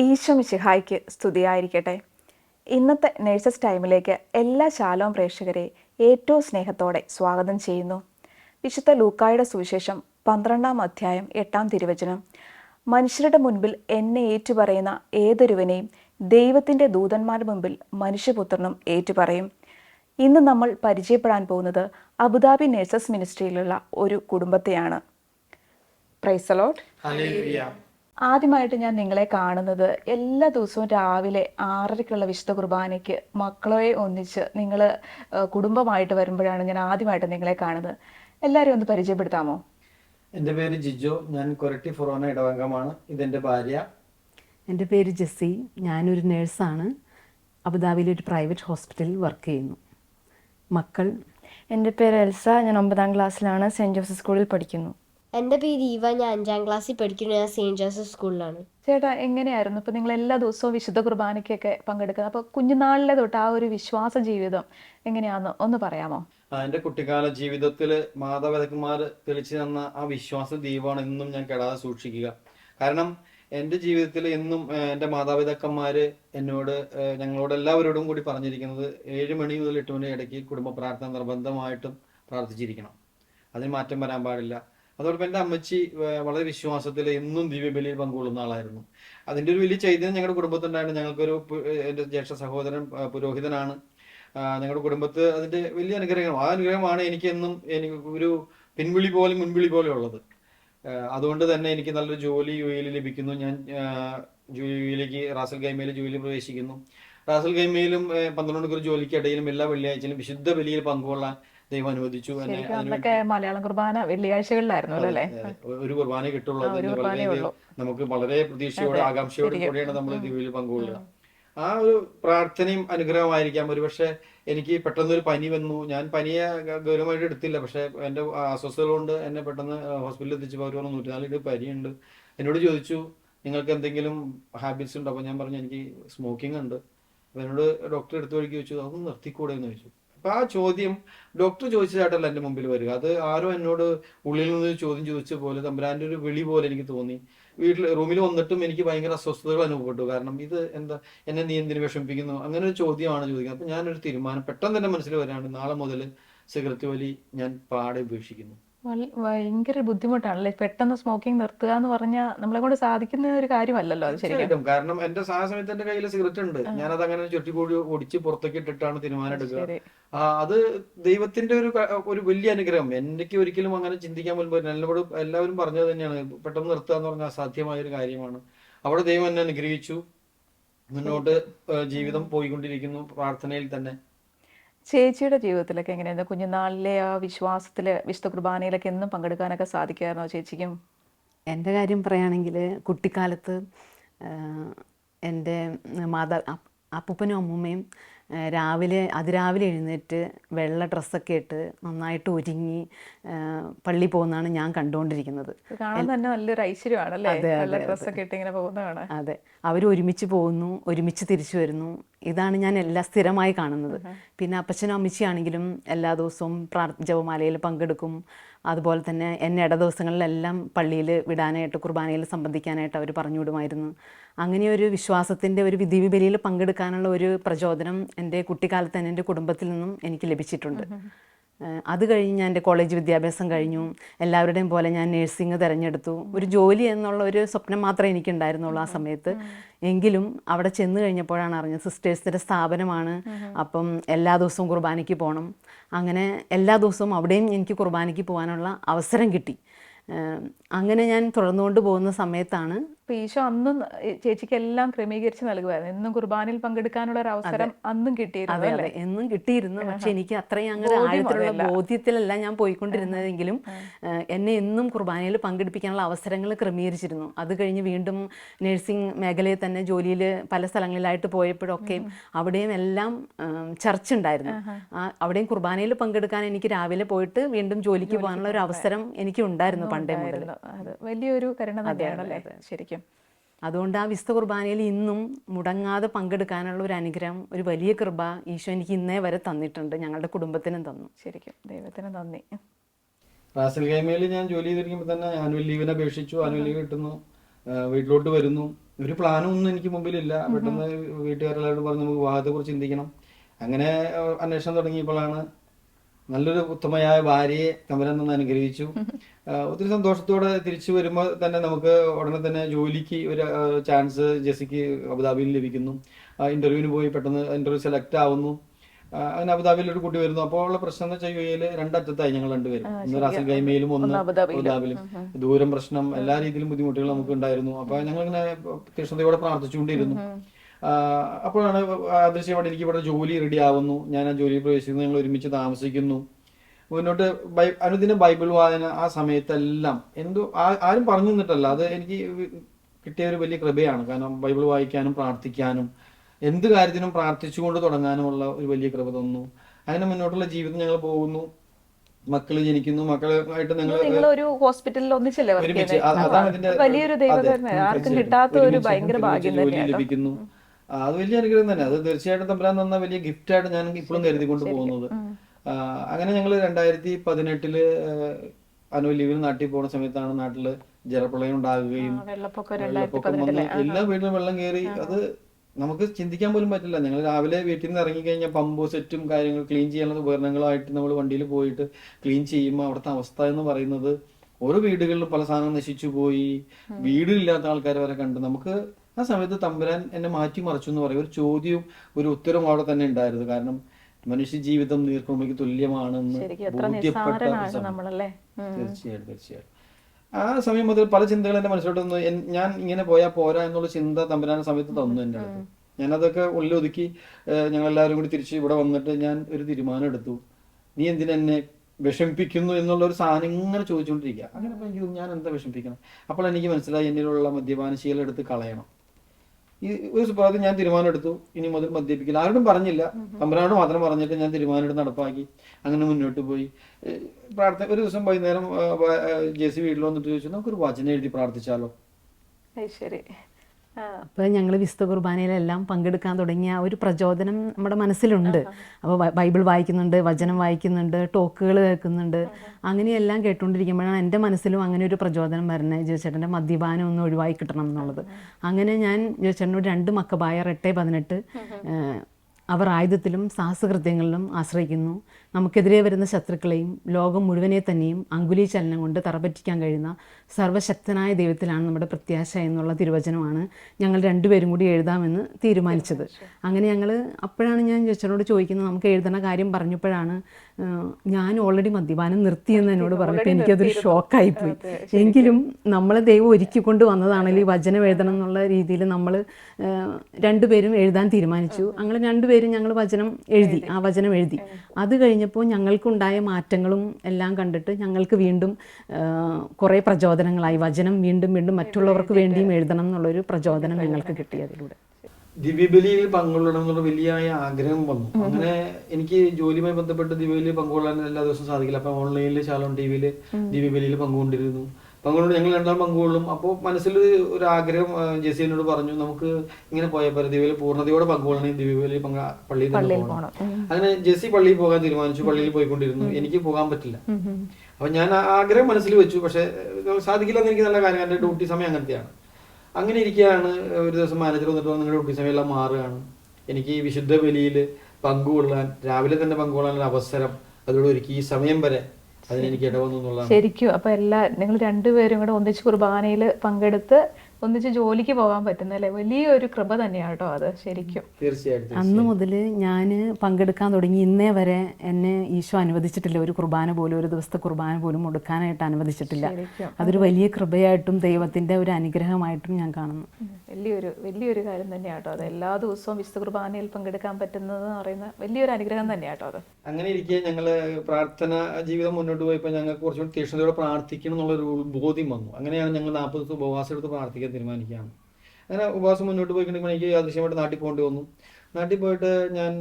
ഈശോ മിശിഹായ്ക്ക് സ്തുതിയായിരിക്കട്ടെ. ഇന്നത്തെ നേഴ്സസ് ടൈമിലേക്ക് എല്ലാ ശാലോം പ്രേക്ഷകരെ ഏറ്റവും സ്നേഹത്തോടെ സ്വാഗതം ചെയ്യുന്നു. വിശുദ്ധ ലൂക്കായുടെ സുവിശേഷം പന്ത്രണ്ടാം അധ്യായം എട്ടാം തിരുവചനം. മനുഷ്യരുടെ മുൻപിൽ എന്നെ ഏറ്റുപറയുന്ന ഏതൊരുവനെയും ദൈവത്തിന്റെ ദൂതന്മാരുടെ മുമ്പിൽ മനുഷ്യപുത്രനും ഏറ്റുപറയും. ഇന്ന് നമ്മൾ പരിചയപ്പെടാൻ പോകുന്നത് അബുദാബി നേഴ്സസ് മിനിസ്ട്രിയിലുള്ള ഒരു കുടുംബത്തെയാണ്. പ്രൈസലോട്ട് ആദ്യമായിട്ട് ഞാൻ നിങ്ങളെ കാണുന്നത് എല്ലാ ദിവസവും രാവിലെ ആറരയ്ക്കുള്ള വിശുദ്ധ കുർബാനയ്ക്ക് മക്കളെ ഒന്നിച്ച് നിങ്ങൾ കുടുംബമായിട്ട് വരുമ്പോഴാണ് ഞാൻ ആദ്യമായിട്ട് നിങ്ങളെ കാണുന്നത്. എല്ലാവരും ഒന്ന് പരിചയപ്പെടുത്താമോ? എന്റെ പേര് ജിജോ. ഞാൻ കൊരട്ടി ഫൊറോന ഇടവംഗമാണ്. ഇതെന്റെ ഭാര്യ. എന്റെ പേര് ജെസ്സി. ഞാനൊരു നേഴ്സാണ്. അബുദാബിയിലെ ഒരു പ്രൈവറ്റ് ഹോസ്പിറ്റലിൽ വർക്ക് ചെയ്യുന്നു. മക്കൾ? എന്റെ പേര് എൽസ. ഞാൻ ഒമ്പതാം ക്ലാസ്സിലാണ് സെന്റ് ജോസഫ് സ്കൂളിൽ പഠിക്കുന്നു. എന്റെ പേര് ഈവ ഞാൻ അഞ്ചാം ക്ലാസ്സിൽ പഠിക്കുന്നു ഞാൻ സെയിന്റ് ജോസഫ് സ്കൂളിലാണ് ചേട്ടാ എങ്ങനെയായിരുന്നു ഇപ്പം നിങ്ങൾ എല്ലാ ദിവസവും വിശുദ്ധ കുർബാനയ്ക്കൊക്കെ പങ്കെടുക്കുന്നത്? അപ്പോൾ കുഞ്ഞുനാളിലെ തൊട്ട് ആ ഒരു വിശ്വാസ ജീവിതം എങ്ങനെയാണെന്ന് ഒന്ന് പറയാമോ? എന്റെ എന്റെ കുട്ടിക്കാല ജീവിതത്തിൽ മാതാപിതാക്കന്മാർ തെളിച്ചു തന്ന ആ വിശ്വാസ ദീപമാണ് എന്നും ഞാൻ കെടാതെ സൂക്ഷിക്കുക. കാരണം എന്റെ ജീവിതത്തിൽ എന്നും എന്റെ എന്റെ മാതാപിതാക്കന്മാർ എന്നോട് ഞങ്ങളോട് എല്ലാവരോടും കൂടി പറഞ്ഞിരിക്കുന്നത് ഏഴ് മണി മുതൽ എട്ട് മണി ഇടയ്ക്ക് കുടുംബ പ്രാർത്ഥന നിർബന്ധമായിട്ടും പ്രാർത്ഥിച്ചിരിക്കണം. അതിന് മാറ്റം വരാൻ പാടില്ല. അതോടൊപ്പം എന്റെ അമ്മച്ചി വളരെ വിശ്വാസത്തിൽ എന്നും ദിവ്യബലിയിൽ പങ്കുകൊള്ളുന്ന ആളായിരുന്നു. അതിന്റെ ഒരു വലിയ ചൈതന്യം ഞങ്ങളുടെ കുടുംബത്തുണ്ടായിരുന്നു ഞങ്ങൾക്കൊരു എന്റെ ജ്യേഷ്ഠ സഹോദരൻ പുരോഹിതനാണ്. ഞങ്ങളുടെ കുടുംബത്ത് അതിന്റെ വലിയ അനുഗ്രഹം. ആ അനുഗ്രഹമാണ് എനിക്ക് എന്നും എനിക്ക് ഒരു പിൻവിളി പോലെ മുൻവിളി പോലെ ഉള്ളത്. അതുകൊണ്ട് തന്നെ എനിക്ക് നല്ലൊരു ജോലി യു എയിൽ ലഭിക്കുന്നു. ഞാൻ ജോലിയിലേക്ക് റാസൽ ഗൈമയിൽ ജോലി പ്രവേശിക്കുന്നു. റാസൽ ഗൈമയിലും പന്ത്രണ്ട് മണിക്കൂർ ജോലിക്കിടയിലും എല്ലാ വെള്ളിയാഴ്ചയിലും വിശുദ്ധ ബലിയിൽ പങ്കുകൊള്ളാൻ ദൈവം അനുവദിച്ചു അന്നൊക്കെ മലയാളം കുർബാന വെള്ളിയാഴ്ചകളിലായിരുന്നു അല്ലേ. ഒരു കുർബാന കിട്ടുള്ളൂ. നമുക്ക് വളരെ പ്രതീക്ഷയോടെ ആകാംക്ഷയോടെ. കൂടിയാണ് നമ്മൾ ദിവ്യയിൽ പങ്കുകൊള്ളുക. ആ ഒരു പ്രാർത്ഥനയും അനുഗ്രഹമായിരിക്കാം ഒരുപക്ഷെ എനിക്ക് പെട്ടെന്ന് ഒരു പനി വന്നു. ഞാൻ പനിയെ ഗൗരവമായിട്ട് എടുത്തില്ല. പക്ഷെ എന്റെ അസ്വസ്ഥത കൊണ്ട് എന്നെ പെട്ടെന്ന് ഹോസ്പിറ്റലിൽ എത്തിച്ചപ്പോൾ അവർ പറഞ്ഞു നൂറ്റിനാലിട്ട് പനിയുണ്ട്. എന്നോട് ചോദിച്ചു നിങ്ങൾക്ക് എന്തെങ്കിലും ഹാബിറ്റ്സ് ഉണ്ടോ? അപ്പോൾ ഞാൻ പറഞ്ഞു എനിക്ക് സ്മോക്കിംഗ് ഉണ്ട്. അപ്പോൾ എന്നോട് ഡോക്ടർ എടുത്തു വഴിക്ക് ചോദിച്ചു അതൊന്ന് നിർത്തിക്കൂടെ? എന്ന് ചോദിച്ചു. ആ ചോദ്യം ഡോക്ടർ ചോദിച്ചതായിട്ടല്ല എന്റെ മുമ്പിൽ വരിക. അത് ആരോ എന്നോട് ഉള്ളിൽ നിന്ന് ചോദ്യം ചോദിച്ച പോലെ തമ്പുരാന്റെ ഒരു വിളി പോലെ എനിക്ക് തോന്നി. വീട്ടിൽ റൂമിൽ വന്നിട്ടും എനിക്ക് ഭയങ്കര അസ്വസ്ഥതകൾ അനുഭവപ്പെട്ടു. കാരണം ഇത് എന്താ എന്നെ നീ എന്തിനു വിഷമിപ്പിക്കുന്നു? അങ്ങനെ ഒരു ചോദ്യമാണ് ചോദിക്കുന്നത്. അപ്പൊ ഞാനൊരു തീരുമാനം പെട്ടെന്ന് തന്നെ മനസ്സിൽ വരാണ്ട് നാളെ മുതൽ സിഗരറ്റ് വലി ഞാൻ പാടെ ഉപേക്ഷിക്കുന്നു. ഭയങ്കര ബുദ്ധിമുട്ടാണല്ലേ? പെട്ടെന്ന് സ്മോക്കിംഗ് നിർത്തുക എന്ന് പറഞ്ഞാൽ നമ്മളെ കൊണ്ട് സാധിക്കുന്ന ഒരു കാര്യമല്ലല്ലോ അത് ശരിക്കും. കാരണം എന്റെ ആ സമയത്ത് എന്റെ കയ്യിൽ സിഗരറ്റ് ഉണ്ട്. ഞാൻ ഞാനത് അങ്ങനെ ചുറ്റിക്കൂടി ഒടിച്ച് പുറത്തേക്ക് ഇട്ടിട്ടാണ് തീരുമാനം എടുക്കുക. അത് ദൈവത്തിന്റെ ഒരു ഒരു വലിയ അനുഗ്രഹം. എനിക്ക് ഒരിക്കലും അങ്ങനെ ചിന്തിക്കാൻ പോലും എന്നോട് എല്ലാവരും പറഞ്ഞത് തന്നെയാണ്. പെട്ടെന്ന് നിർത്തുക എന്ന് പറഞ്ഞാൽ അസാധ്യമായ ഒരു കാര്യമാണ്. അവിടെ ദൈവം എന്നെ അനുഗ്രഹിച്ചു. മുന്നോട്ട് ജീവിതം പോയിക്കൊണ്ടിരിക്കുന്നു പ്രാർത്ഥനയിൽ തന്നെ. ചേച്ചിയുടെ ജീവിതത്തിലൊക്കെ എങ്ങനെയായിരുന്നു? കുഞ്ഞുനാളിലെ ആ വിശ്വാസത്തിൽ വിശുദ്ധ കുർബാനയിലൊക്കെ എന്നും പങ്കെടുക്കാനൊക്കെ സാധിക്കുമായിരുന്നോ ചേച്ചിക്കും? എന്റെ കാര്യം പറയുകയാണെങ്കിൽ കുട്ടിക്കാലത്ത് എന്റെ മാതാ അപ്പൂപ്പനും അമ്മൂമ്മയും രാവിലെ അതിരാവിലെ എഴുന്നേറ്റ് വെള്ള ഡ്രസ്സൊക്കെ ഇട്ട് നന്നായിട്ട് ഒരുങ്ങി പള്ളി പോകുന്നതാണ് ഞാൻ കണ്ടുകൊണ്ടിരിക്കുന്നത്. കാണാൻ തന്നെ നല്ലൊരു ഐശ്വര്യമാണല്ലേ? അതെ, നല്ല അതെ, ഡ്രസ്സൊക്കെ ഇട്ട് ഇങ്ങനെ പോകുന്നതാണ് അതെ. അവർ ഒരുമിച്ച് പോകുന്നു ഒരുമിച്ച് തിരിച്ചു വരുന്നു. ഇതാണ് ഞാൻ എല്ലാ സ്ഥിരമായി കാണുന്നത്. പിന്നെ അപ്പച്ചനും അമ്മച്ചിയാണെങ്കിലും എല്ലാ ദിവസവും പ്രാർ ജപമാലയിൽ പങ്കെടുക്കും. അതുപോലെ തന്നെ എന്നെ ഇട ദിവസങ്ങളിലെല്ലാം പള്ളിയിൽ വിടാനായിട്ട് കുർബാനയിൽ സംബന്ധിക്കാനായിട്ട് അവർ പറഞ്ഞു വിടുമായിരുന്നു. അങ്ങനെ ഒരു വിശ്വാസത്തിന്റെ ഒരു വിധി ബലിയിൽ പങ്കെടുക്കാനുള്ള ഒരു പ്രചോദനം എന്റെ കുട്ടിക്കാലത്ത് തന്നെ എന്റെ കുടുംബത്തിൽ നിന്നും എനിക്ക് ലഭിച്ചിട്ടുണ്ട്. അത് കഴിഞ്ഞ് ഞാൻ എന്റെ കോളേജ് വിദ്യാഭ്യാസം കഴിഞ്ഞു. എല്ലാവരുടെയും പോലെ ഞാൻ നഴ്സിംഗ് തിരഞ്ഞെടുത്തു. ഒരു ജോലി എന്നുള്ള ഒരു സ്വപ്നം മാത്രമേ എനിക്കുണ്ടായിരുന്നുള്ളൂ ആ സമയത്ത്. എങ്കിലും അവിടെ ചെന്ന് കഴിഞ്ഞപ്പോഴാണ് അറിഞ്ഞത് സിസ്റ്റേഴ്സിന്റെ സ്ഥാപനമാണ്. അപ്പം എല്ലാ ദിവസവും കുർബാനയ്ക്ക് പോകണം. അങ്ങനെ എല്ലാ ദിവസവും അവിടെയും എനിക്ക് കുർബാനയ്ക്ക് പോകാനുള്ള അവസരം കിട്ടി. അങ്ങനെ ഞാൻ തുടർന്നുകൊണ്ട് പോകുന്ന സമയത്താണ് അപ്പൊ ഈശോ അന്നും ചേച്ചിക്ക് എല്ലാം ക്രമീകരിച്ച് നൽകുമായിരുന്നു എന്നും കുർബാനയിൽ പങ്കെടുക്കാനുള്ള ഒരു അവസരം അന്നും കിട്ടിയിരുന്നു അല്ലേ? എന്നും കിട്ടിയിരുന്നു. പക്ഷെ എനിക്ക് അത്രയും അങ്ങനെ ആയിട്ടുള്ള ആഴത്തിലുള്ള ബോധ്യത്തിലല്ല ഞാൻ പോയിക്കൊണ്ടിരുന്നതെങ്കിലും എന്നെ എന്നും കുർബാനയിൽ പങ്കെടുപ്പിക്കാനുള്ള അവസരങ്ങൾ ക്രമീകരിച്ചിരുന്നു. അത് കഴിഞ്ഞ് വീണ്ടും നഴ്സിംഗ് മേഖലയിൽ തന്നെ ജോലിയിൽ പല സ്ഥലങ്ങളിലായിട്ട് പോയപ്പോഴൊക്കെയും അവിടെയും എല്ലാം ചർച്ച ഉണ്ടായിരുന്നു. ആ, അവിടെയും കുർബാനയിൽ പങ്കെടുക്കാൻ എനിക്ക് രാവിലെ പോയിട്ട് വീണ്ടും ജോലിക്ക് പോകാനുള്ള ഒരു അവസരം എനിക്ക് ഉണ്ടായിരുന്നു പണ്ടേ മുതൽ. വലിയൊരു കരുണ തന്നെയാണല്ലേ ശരിക്കും. അതുകൊണ്ട് ആ വിശുദ്ധ കുർബാനയിൽ ഇന്നും മുടങ്ങാതെ പങ്കെടുക്കാനുള്ള ഒരു അനുഗ്രഹം ഒരു വലിയ കൃപ ഈശോ എനിക്ക് ഇന്നേ വരെ തന്നിട്ടുണ്ട്. ഞങ്ങളുടെ കുടുംബത്തിനും തന്നു. ശരിക്കും. ദൈവത്തിന് നന്ദി. റാസൽ ഗൈമയിൽ ഞാൻ ജോലി ചെയ്തിരിക്കുമ്പോൾ തന്നെ ആനുവൽ ലീവിനെ അപേക്ഷിച്ചു. ആനുവൽ ലീവ് കിട്ടുന്നു. വീട്ടിലോട്ട് വരുന്നു. ഒരു പ്ലാനും ഒന്നും എനിക്ക് മുമ്പിലില്ല. പെട്ടെന്ന് വീട്ടുകാരെല്ലാവരും പറഞ്ഞ് നമുക്ക് വിവാഹത്തെ കുറിച്ച് ചിന്തിക്കണം. അങ്ങനെ അന്വേഷണം തുടങ്ങിയപ്പോഴാണ് നല്ലൊരു ഉത്തമയായ ഭാര്യയെ തമ്പുരാൻ നിന്ന് അനുഗ്രഹിച്ചു. ഒത്തിരി സന്തോഷത്തോടെ തിരിച്ചു വരുമ്പോൾ തന്നെ നമുക്ക് ഉടനെ തന്നെ ജോലിക്ക് ഒരു ചാൻസ് ജെസിക്ക് അബുദാബിയിൽ ലഭിക്കുന്നു. ഇന്റർവ്യൂവിന് പോയി പെട്ടെന്ന് ഇന്റർവ്യൂ സെലക്ട് ആവുന്നു. അങ്ങനെ അബുദാബിയിൽ ഒരു കുട്ടി വരുന്നു. അപ്പോൾ ഉള്ള പ്രശ്നം എന്ന് വെച്ചാൽ യു എയിൽ രണ്ടറ്റത്തായി ഞങ്ങൾ രണ്ടുപേരും. ഒന്ന് റാസൽ ഗൈമയിലും ഒന്ന് അബുദാബിയിലും. ദൂരം പ്രശ്നം എല്ലാ രീതിയിലും ബുദ്ധിമുട്ടുകൾ നമുക്ക് ഉണ്ടായിരുന്നു. അപ്പൊ ഞങ്ങൾ ഇങ്ങനെ തീഷ്ണതയോടെ പ്രാർത്ഥിച്ചുകൊണ്ടിരുന്നു അപ്പോഴാണ് ആദർശമായിട്ട് എനിക്ക് ഇവിടെ ജോലി റെഡി ആവുന്നു. ഞാൻ ആ ജോലിയിൽ പ്രവേശിക്കുന്നു. ഞങ്ങൾ ഒരുമിച്ച് താമസിക്കുന്നു. മുന്നോട്ട് ബൈ അനുദിന ബൈബിൾ വായന ആ സമയത്തെല്ലാം എന്തോ ആരും പറഞ്ഞു തന്നിട്ടല്ല. അത് എനിക്ക് കിട്ടിയ ഒരു വലിയ കൃപയാണ്. കാരണം ബൈബിൾ വായിക്കാനും പ്രാർത്ഥിക്കാനും എന്ത് കാര്യത്തിനും പ്രാർത്ഥിച്ചുകൊണ്ട് തുടങ്ങാനുമുള്ള ഒരു വലിയ കൃപ തന്നു. അങ്ങനെ മുന്നോട്ടുള്ള ജീവിതം ഞങ്ങൾ പോകുന്നു. മക്കൾ ജനിക്കുന്നു. മക്കളായിട്ട് നിങ്ങൾ ഒരു ഹോസ്പിറ്റലിൽ ഒന്നിച്ചല്ലേ അതാണ് ഇതിന്റെ വലിയൊരു ആർക്കും കിട്ടാത്ത ഒരു ഒരുമിച്ച് ഭയങ്കര ഭാഗ്യം ലഭിക്കുന്നു. അത് വലിയ അനുഗ്രഹം തന്നെ. അത് തീർച്ചയായിട്ടും തമ്പരാൻ തന്ന വലിയ ഗിഫ്റ്റ് ആയിട്ട് ഞാൻ ഇപ്പോഴും കരുതിക്കൊണ്ട് പോകുന്നത്. അങ്ങനെ ഞങ്ങൾ രണ്ടായിരത്തി പതിനെട്ടിൽ അനു ലീവിന് നാട്ടിൽ പോകുന്ന സമയത്താണ് നാട്ടിൽ ജലപ്രളയം ഉണ്ടാകുകയും വെള്ളപ്പൊക്കം വന്ന് എല്ലാ വീട്ടിലും വെള്ളം കയറി അത് നമുക്ക് ചിന്തിക്കാൻ പോലും പറ്റില്ല. ഞങ്ങൾ രാവിലെ വീട്ടിൽ നിന്ന് ഇറങ്ങി കഴിഞ്ഞാൽ പമ്പ് സെറ്റും കാര്യങ്ങൾ ക്ലീൻ ചെയ്യാനുള്ള ഉപകരണങ്ങളായിട്ട് നമ്മൾ വണ്ടിയിൽ പോയിട്ട് ക്ലീൻ ചെയ്യുമ്പോൾ അവിടുത്തെ അവസ്ഥ എന്ന് പറയുന്നത് ഓരോ വീടുകളിലും പല സാധനം നശിച്ചു പോയി. വീടില്ലാത്ത ആൾക്കാർ വരെ കണ്ട്. നമുക്ക് ആ സമയത്ത് തമ്പുരാൻ എന്നെ മാറ്റി മറിച്ചു എന്ന് പറയും. ഒരു ചോദ്യവും ഒരു ഉത്തരവും അവിടെ തന്നെ ഉണ്ടായിരുന്നു. കാരണം മനുഷ്യ ജീവിതം നീർക്കുമ്പയ്ക്ക് തുല്യമാണെന്ന് ബോധ്യപ്പെട്ട. തീർച്ചയായിട്ടും തീർച്ചയായിട്ടും. ആ സമയം മുതൽ പല ചിന്തകൾ എന്റെ മനസ്സിലോട്ട് വന്നു. ഞാൻ ഇങ്ങനെ പോയാൽ പോരാ എന്നുള്ള ചിന്ത തമ്പുരാൻ സമയത്ത് തന്നു എന്റെ അടുത്ത്. ഞാനതൊക്കെ ഉള്ളിലൊതുക്കി ഞങ്ങൾ എല്ലാവരും കൂടി തിരിച്ച് ഇവിടെ വന്നിട്ട് ഞാൻ ഒരു തീരുമാനം എടുത്തു. നീ എന്തിനെന്നെ വിഷമിപ്പിക്കുന്നു എന്നുള്ള ഒരു സാധനം ഇങ്ങനെ ചോദിച്ചുകൊണ്ടിരിക്കുക. അങ്ങനെ എനിക്ക് ഞാൻ എന്താ വിഷമിപ്പിക്കണം? അപ്പോൾ എനിക്ക് മനസ്സിലായി എന്നിലുള്ള മദ്യപാനശീലം എടുത്ത് കളയണം. ഈ ഒരു സുപ്രഭാതത്തിൽ ഞാൻ തീരുമാനം എടുത്തു ഇനി മുതൽ മദ്യപിക്കില്ല. ആരോടും പറഞ്ഞില്ല. തമ്പുരാനോട് മാത്രം പറഞ്ഞിട്ട് ഞാൻ തീരുമാനം എടുത്ത് നടപ്പാക്കി. അങ്ങനെ മുന്നോട്ട് പോയി. പ്രാർത്ഥ പ്രാർത്ഥന ഒരു ദിവസം വൈകുന്നേരം ജെ സി വീട്ടിൽ വന്നിട്ട് ചോദിച്ചു നമുക്കൊരു വചനം എഴുതി പ്രാർത്ഥിച്ചാലോ? ശരി. അപ്പോൾ ഞങ്ങൾ വിശുദ്ധ കുർബാനയിലെല്ലാം പങ്കെടുക്കാൻ തുടങ്ങിയ ഒരു പ്രചോദനം നമ്മുടെ മനസ്സിലുണ്ട്. അപ്പോൾ ബൈബിൾ വായിക്കുന്നുണ്ട് വചനം വായിക്കുന്നുണ്ട് ടോക്കുകൾ കേൾക്കുന്നുണ്ട്. അങ്ങനെയെല്ലാം കേട്ടുകൊണ്ടിരിക്കുമ്പോഴാണ് എന്റെ മനസ്സിലും അങ്ങനെ ഒരു പ്രചോദനം വരുന്നത്. ജോച്ചേട്ടന്റെ മദ്യപാനം ഒന്ന് ഒഴിവായി കിട്ടണം എന്നുള്ളത്. അങ്ങനെ ഞാൻ ജോച്ചേട്ടനോട് രണ്ട് മക്കബായർ എട്ട് പതിനെട്ട് അവർ ആയുധത്തിലും സാഹസകൃത്യങ്ങളിലും ആശ്രയിക്കുന്നു. നമുക്കെതിരെ വരുന്ന ശത്രുക്കളെയും ലോകം മുഴുവനെ തന്നെയും അങ്കുലി ചലനം കൊണ്ട് തറപറ്റിക്കാൻ കഴിയുന്ന സർവശക്തനായ ദൈവത്തിലാണ് നമ്മുടെ പ്രത്യാശ എന്നുള്ള തിരുവചനമാണ് ഞങ്ങൾ രണ്ടുപേരും കൂടി എഴുതാമെന്ന് തീരുമാനിച്ചത്. അങ്ങനെ ഞങ്ങൾ അപ്പോഴാണ് ഞാൻ ചേച്ചനോട് ചോദിക്കുന്നത് നമുക്ക് എഴുതണ കാര്യം പറഞ്ഞപ്പോഴാണ് ഞാൻ ഓൾറെഡി മദ്യപാനം നിർത്തിയെന്ന് എന്നോട് പറഞ്ഞപ്പോൾ എനിക്കതൊരു ഷോക്കായിപ്പോയി. എങ്കിലും നമ്മളെ ദൈവം ഒരുക്കിക്കൊണ്ട് വന്നതാണെങ്കിൽ ഈ വചനം എഴുതണം എന്നുള്ള രീതിയിൽ നമ്മൾ രണ്ടുപേരും എഴുതാൻ തീരുമാനിച്ചു. അങ്ങനെ രണ്ടുപേരും ഞങ്ങൾ വചനം എഴുതി. ആ വചനം എഴുതി. അത് കഴിഞ്ഞപ്പോൾ ഞങ്ങൾക്കുണ്ടായ മാറ്റങ്ങളും എല്ലാം കണ്ടിട്ട് ഞങ്ങൾക്ക് വീണ്ടും കുറേ പ്രചോദനങ്ങളായി. വചനം വീണ്ടും വീണ്ടും മറ്റുള്ളവർക്ക് വേണ്ടിയും എഴുതണം എന്നുള്ളൊരു പ്രചോദനം ഞങ്ങൾക്ക് കിട്ടി അതിലൂടെ ദിവ്യബലിയിൽ പങ്കുകൊള്ളണം എന്നുള്ള വലിയ ആഗ്രഹം വന്നു. അങ്ങനെ എനിക്ക് ജോലിയുമായി ബന്ധപ്പെട്ട് ദിവ്യബലിയിൽ പങ്കുകൊള്ളാൻ എല്ലാ ദിവസവും സാധിക്കില്ല. അപ്പൊ ഓൺലൈനിൽ ശാലോൺ ടി വിയിൽ ദിവ്യബലിയിൽ പങ്കുകൊണ്ടിരുന്നു. പങ്കുകൊണ്ട് ഞങ്ങൾ രണ്ടാം പങ്കുകൊള്ളും. അപ്പോൾ മനസ്സിൽ ഒരു ആഗ്രഹം ജെസിനോട് പറഞ്ഞു നമുക്ക് ഇങ്ങനെ പോയാൽ പോലെ ദിവ്യബലി പൂർണതയോടെ പങ്കുകൊള്ളണം ദിവ്യബലി പങ്ക പള്ളിയിൽ തന്നെ പോകണം. അങ്ങനെ ജെസി പള്ളിയിൽ പോകാൻ തീരുമാനിച്ചു പള്ളിയിൽ പോയിക്കൊണ്ടിരുന്നു. എനിക്ക് പോകാൻ പറ്റില്ല. അപ്പൊ ഞാൻ ആഗ്രഹം മനസ്സിൽ വെച്ചു. പക്ഷെ സാധിക്കില്ല എന്ന് എനിക്ക് നല്ല കാര്യം എന്റെ ഡ്യൂട്ടി സമയം അങ്ങനത്തെയാണ്. അങ്ങനെ ഇരിക്കുകയാണ്. ഒരു ദിവസം മാനേജർ വന്നിട്ട് നിങ്ങളുടെ ഡ്യൂട്ടി സമയം എല്ലാം മാറുകയാണ്. എനിക്ക് ഈ വിശുദ്ധ ബലിയിൽ പങ്കുകൊള്ളാൻ രാവിലെ തന്നെ പങ്കുകൊള്ളാനുള്ള അവസരം അതോടൊരുക്കി ഈ സമയം വരെ ശരിക്കും അപ്പൊ എല്ലാ നിങ്ങൾ രണ്ടുപേരും കൂടെ ഒന്നിച്ച് കുർബാനയിൽ പങ്കെടുത്ത് ഒന്നിച്ച് ജോലിക്ക് പോകാൻ പറ്റുന്നല്ലേ വലിയൊരു കൃപ തന്നെയാണ് കേട്ടോ അത് ശരിക്കും. തീർച്ചയായിട്ടും അന്ന് മുതൽ ഞാൻ പങ്കെടുക്കാൻ തുടങ്ങി. ഇന്നേ വരെ എന്നെ ഈശോ അനുവദിച്ചിട്ടില്ല. ഒരു കുർബാന പോലും ഒരു ദിവസത്തെ കുർബാന പോലും മുടക്കാനായിട്ട് അനുവദിച്ചിട്ടില്ല. അതൊരു വലിയ കൃപയായിട്ടും ദൈവത്തിന്റെ ഒരു അനുഗ്രഹമായിട്ടും ഞാൻ കാണുന്നു. വലിയൊരു വലിയൊരു കാര്യം തന്നെയാണ് കേട്ടോ അത്. എല്ലാ ദിവസവും വിശുദ്ധ കുർബാനയിൽ പങ്കെടുക്കാൻ പറ്റുന്നത് എന്ന് പറയുന്ന വലിയൊരു അനുഗ്രഹം തന്നെയാണ് കേട്ടോ അത്. അങ്ങനെ ഇരിക്കെ ഞങ്ങൾ പ്രാർത്ഥന ജീവിതം മുന്നോട്ട് പോയപ്പോൾ ഞങ്ങൾക്ക് കുറച്ചുകൂടി തീക്ഷ്ണതയോടെ പ്രാർത്ഥിക്കണം എന്നുള്ള ഒരു ബോധ്യം വന്നു. അങ്ങനെയാണ് ഞങ്ങൾ നാൽപ്പത് ദിവസം ഉപവാസം എടുത്ത് പ്രാർത്ഥിക്കാൻ തീരുമാനിക്കുകയാണ്. അങ്ങനെ ഉപവാസം മുന്നോട്ട് പോയിക്കൊണ്ടിരിക്കുമ്പോൾ എനിക്ക് അദൃശ്യമായിട്ട് നാട്ടിൽ പോകേണ്ടി വന്നു. നാട്ടിൽ പോയിട്ട് ഞാൻ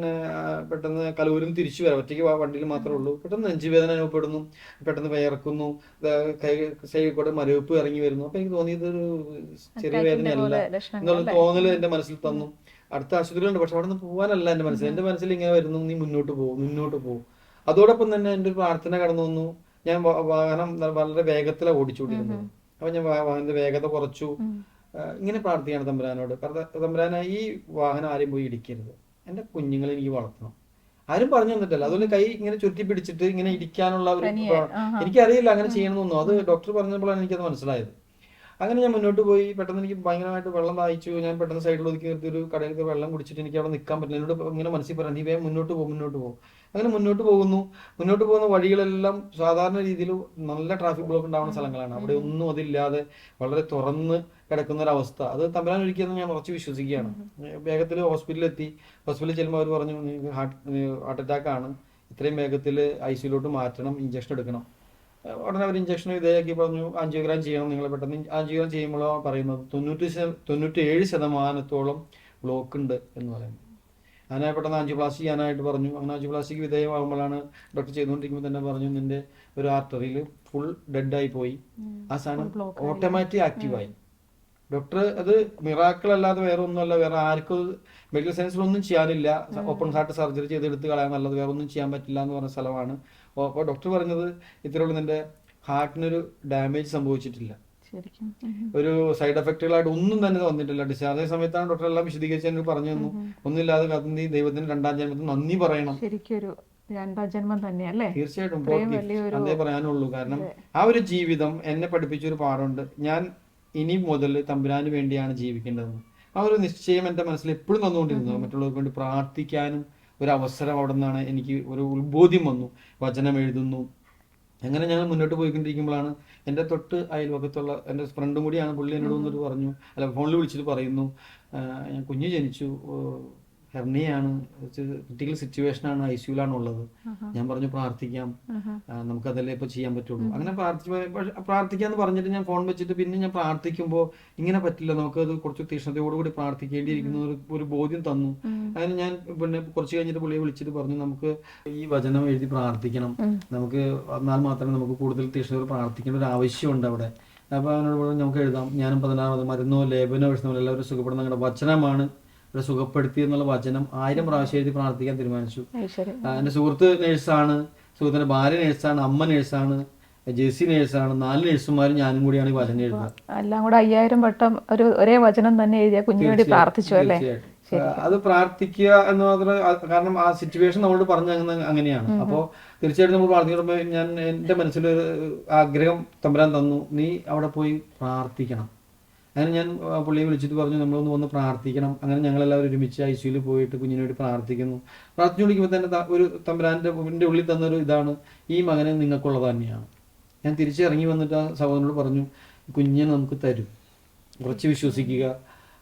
പെട്ടെന്ന് കലൂരും തിരിച്ചു വരാം. ഒറ്റയ്ക്ക് വണ്ടിയിൽ മാത്രമേ ഉള്ളൂ. പെട്ടെന്ന് നെഞ്ചുവേദന അനുഭവപ്പെടുന്നു. പെട്ടെന്ന് വിയർക്കുന്നു. ദാ കൈ സൈഡിൽ കൂടെ മരവിപ്പ് ഇറങ്ങി വരുന്നു. അപ്പൊ എനിക്ക് തോന്നി ഇതൊരു ചെറിയ വേദനയല്ല. എന്നുള്ള തോന്നൽ എന്റെ മനസ്സിൽ തന്നു. അടുത്ത ആശുപത്രിയിലുണ്ട് പക്ഷെ അവിടെ നിന്ന് പോകാനല്ല എന്റെ മനസ്സിൽ. എന്റെ മനസ്സിൽ ഇങ്ങനെ വരുന്നു. നീ മുന്നോട്ട് പോകും മുന്നോട്ട് പോകും അതോടൊപ്പം തന്നെ എന്റെ ഒരു പ്രാർത്ഥന കടന്നു വന്നു. ഞാൻ വാഹനം വളരെ വേഗത്തിലാണ് ഓടിച്ചുകൊണ്ടിരുന്നത്. അപ്പൊ ഞാൻ വാഹനത്തിന്റെ വേഗത കുറച്ചു. ഇങ്ങനെ പ്രാർത്ഥിക്കുകയാണ് തമ്പുരാനോട്. തമ്പുരാന ഈ വാഹനം ആരെയും പോയി ഇടിക്കരുത്. എന്റെ കുഞ്ഞുങ്ങളെ എനിക്ക് വളർത്തണം. ആരും പറഞ്ഞു തന്നിട്ടില്ല. അതുകൊണ്ട് കൈ ഇങ്ങനെ ചുറ്റി പിടിച്ചിട്ട് ഇങ്ങനെ ഇരിക്കാനുള്ള ഒരു എനിക്കറിയില്ല അങ്ങനെ ചെയ്യണമെന്നൊന്നും. അത് ഡോക്ടർ പറഞ്ഞപ്പോഴാണ് എനിക്കത് മനസ്സിലായത്. അങ്ങനെ ഞാൻ മുന്നോട്ട് പോയി. പെട്ടെന്ന് എനിക്ക് ഭയങ്കരമായിട്ട് വെള്ളം വായിച്ചു ഞാൻ പെട്ടെന്ന് സൈഡിൽ ഒതുക്കി നിർത്തി ഒരു കടയിൽ വെള്ളം കുടിച്ചിട്ട് എനിക്ക് അവിടെ നിൽക്കാൻ പറ്റില്ല. എന്നോട് ഇങ്ങനെ മനസ്സിൽ പറയാം നീ വേഗം മുന്നോട്ട് പോകും മുന്നോട്ട് പോകും അങ്ങനെ മുന്നോട്ട് പോകുന്നു. മുന്നോട്ട് പോകുന്ന വഴികളെല്ലാം സാധാരണ രീതിയിൽ നല്ല ട്രാഫിക് ബ്ലോക്ക് ഉണ്ടാവുന്ന സ്ഥലങ്ങളാണ്. അവിടെ ഒന്നും അതില്ലാതെ വളരെ തുറന്ന് കിടക്കുന്ന ഒരു അവസ്ഥ. അത് തമ്പരാൻ ഒരിക്കലും ഞാൻ ഉറച്ച് വിശ്വസിക്കുകയാണ്. വേഗത്തിൽ ഹോസ്പിറ്റലിൽ എത്തി. ഹോസ്പിറ്റലിൽ ചെല്ലുമ്പോൾ അവർ പറഞ്ഞു ഹാർട്ട് ഹാർട്ട് അറ്റാക്ക് ആണ്. ഇത്രയും വേഗത്തിൽ ഐ സിയിലോട്ട് മാറ്റണം ഇഞ്ചക്ഷൻ എടുക്കണം. ഉടനെ അവർ ഇഞ്ചക്ഷൻ ഇതേക്ക് പറഞ്ഞു ആൻജിയോഗ്രാം ചെയ്യണം നിങ്ങൾ പെട്ടെന്ന്. ആൻജിയോഗ്രാം ചെയ്യുമ്പോഴാണ് പറയുന്നത് തൊണ്ണൂറ്റി തൊണ്ണൂറ്റി ഏഴ് ശതമാനത്തോളം ബ്ലോക്ക് ഉണ്ട് എന്ന് പറയുന്നു. അങ്ങനെ പെട്ടെന്ന് ആൻജിയോപ്ലാസ്റ്റി ചെയ്യാനായിട്ട് പറഞ്ഞു. അങ്ങനെ ആൻജിയോപ്ലാസ്റ്റിക്ക് വിധേയമാകുമ്പോഴാണ് ഡോക്ടർ ചെയ്തുകൊണ്ടിരിക്കുമ്പോൾ തന്നെ പറഞ്ഞു നിന്റെ ഒരു ആർട്ടറിയിൽ ഫുൾ ഡെഡ് ആയി പോയി. ആ സാധനം ഓട്ടോമാറ്റിക് ആക്റ്റീവായി ഡോക്ടർ അത് മിറാക്കിൾ അല്ലാതെ വേറെ ഒന്നുമല്ല. വേറെ ആർക്കും മെഡിക്കൽ സയൻസിൽ ഒന്നും ചെയ്യാനില്ല. ഓപ്പൺ ഹാർട്ട് സർജറി ചെയ്ത് എടുത്ത് കളയാൻ നല്ലത് വേറെ ഒന്നും ചെയ്യാൻ പറ്റില്ല എന്ന് പറഞ്ഞ സ്ഥലമാണ് അപ്പോൾ ഡോക്ടർ പറഞ്ഞത് ഇത്രയുള്ള നിന്റെ ഹാർട്ടിനൊരു ഡാമേജ് സംഭവിച്ചിട്ടില്ല. ഒരു സൈഡ് എഫക്റ്റുകളായിട്ട് ഒന്നും തന്നെ വന്നിട്ടില്ല. ഡിസ്ചാർജ് സമയത്താണ് ഡോക്ടർ എല്ലാം വിശദീകരിച്ച് എന്നോട് പറഞ്ഞു തന്നു ഒന്നുമില്ലാതെ കാത്ത് നീ ദൈവത്തിന് രണ്ടാം ജന്മത്തിൽ നന്ദി പറയണം. രണ്ടാം ജന്മം തന്നെയല്ലേ? തീർച്ചയായിട്ടും. അതേ പറയാനുള്ളൂ. കാരണം ആ ഒരു ജീവിതം എന്നെ പഠിപ്പിച്ചൊരു പാഠമുണ്ട്. ഞാൻ ഇനി മുതൽ തമ്പുരാന് വേണ്ടിയാണ് ജീവിക്കേണ്ടതെന്ന്. ആ ഒരു നിശ്ചയം എന്റെ മനസ്സിൽ എപ്പോഴും തന്നുകൊണ്ടിരുന്നു മറ്റുള്ളവർക്ക് വേണ്ടി പ്രാർത്ഥിക്കാനും ഒരു അവസരം അവിടെ നിന്നാണ് എനിക്ക് ഒരു ഉത്ബോധ്യം വന്നു. വചനം എഴുതുന്നു. അങ്ങനെ ഞങ്ങൾ മുന്നോട്ട് പോയിക്കൊണ്ടിരിക്കുമ്പോഴാണ് എന്റെ തൊട്ട് അയൽവക്കത്തുള്ള എന്റെ ഫ്രണ്ടും കൂടിയാണ് പുള്ളി എന്നോട് വന്നിട്ട് പറഞ്ഞു. അല്ല ഫോണിൽ വിളിച്ചിട്ട് പറയുന്നു. ഞാൻ കുഞ്ഞ് ജനിച്ചു. ഹെർണിയാണ് ക്രിട്ടിക്കൽ സിറ്റുവേഷനാണ് ഐ സിയുലാണ് ഉള്ളത് ഞാൻ പറഞ്ഞു പ്രാർത്ഥിക്കാം. നമുക്കതല്ലേ ഇപ്പൊ ചെയ്യാൻ പറ്റുള്ളൂ. അങ്ങനെ പ്രാർത്ഥിച്ചു പ്രാർത്ഥിക്കാന്ന് പറഞ്ഞിട്ട് ഞാൻ ഫോൺ വെച്ചിട്ട് പിന്നെ ഞാൻ പ്രാർത്ഥിക്കുമ്പോൾ ഇങ്ങനെ പറ്റില്ല. നമുക്കത് കുറച്ച് തീഷ്ണതയോടുകൂടി പ്രാർത്ഥിക്കേണ്ടിയിരിക്കുന്ന ഒരു ഒരു ബോധ്യം തന്നു. അതിന് ഞാൻ പിന്നെ കുറച്ച് കഴിഞ്ഞിട്ട് പുള്ളിയെ വിളിച്ചിട്ട് പറഞ്ഞു നമുക്ക് ഈ വചനം എഴുതി പ്രാർത്ഥിക്കണം. നമുക്ക് എന്നാൽ മാത്രമേ നമുക്ക് കൂടുതൽ തീക്ഷ്ണതയോട് പ്രാർത്ഥിക്കേണ്ട ഒരു ആവശ്യമുണ്ട് അവിടെ. അപ്പൊ അതിനോട് നമുക്ക് എഴുതാം. ഞാനും പതിനാറ് മരുന്നോ ലേപനോ വിഷമോ എല്ലാവരും സുഖപ്പെടുന്ന നിങ്ങളുടെ വചനമാണ്. ഇവിടെ സുഖപ്പെടുത്തി എന്നുള്ള വചനം ആയിരം പ്രാവശ്യം എഴുതി പ്രാർത്ഥിക്കാൻ തീരുമാനിച്ചു. എന്റെ എന്റെ സുഹൃത്ത് നേഴ്സാണ് സുഹൃത്തിന്റെ ഭാര്യ നേഴ്സാണ് അമ്മ നേഴ്സാണ് ജെസി നേഴ്സാണ് നാല് നേഴ്സുമാരും ഞാനും കൂടിയാണ് ഈ വചനം എഴുതുന്നത് എല്ലാം കൂടെ അയ്യായിരം വട്ടം ഒരു ഒരേ വചനം തന്നെ എഴുതിയ കുഞ്ഞു വേണ്ടി പ്രാർത്ഥിച്ചു അല്ലേ? അത് പ്രാർത്ഥിക്കുക എന്ന് മാത്രം കാരണം ആ സിറ്റുവേഷൻ നമ്മളോട് പറഞ്ഞ അങ്ങനെയാണ്. അപ്പോ തീർച്ചയായിട്ടും നമ്മൾ പ്രാർത്ഥിക്കുമ്പോൾ ഞാൻ എന്റെ മനസ്സിൽ ആഗ്രഹം തമ്പരാൻ തന്നു. നീ അവിടെ പോയി പ്രാർത്ഥിക്കണം. അങ്ങനെ ഞാൻ പുള്ളിയെ വിളിച്ചിട്ട് പറഞ്ഞു നമ്മളൊന്ന് വന്ന് പ്രാർത്ഥിക്കണം. അങ്ങനെ ഞങ്ങളെല്ലാവരും ഒരുമിച്ച് ഐ സിയിൽ പോയിട്ട് കുഞ്ഞിന് വേണ്ടി പ്രാർത്ഥിക്കുന്നു. പ്രാർത്ഥിച്ചു വിളിക്കുമ്പോൾ തന്നെ ഒരു തമ്പുരാന്റെ എന്റെ ഉള്ളിൽ തന്നൊരു ഇതാണ് ഈ മകനെ നിങ്ങൾക്കുള്ളത് തന്നെയാണ്. ഞാൻ തിരിച്ചിറങ്ങി വന്നിട്ട് ആ സഹോദരനോട് പറഞ്ഞു കുഞ്ഞിനെ നമുക്ക് തരും. കുറച്ച് വിശ്വസിക്കുക.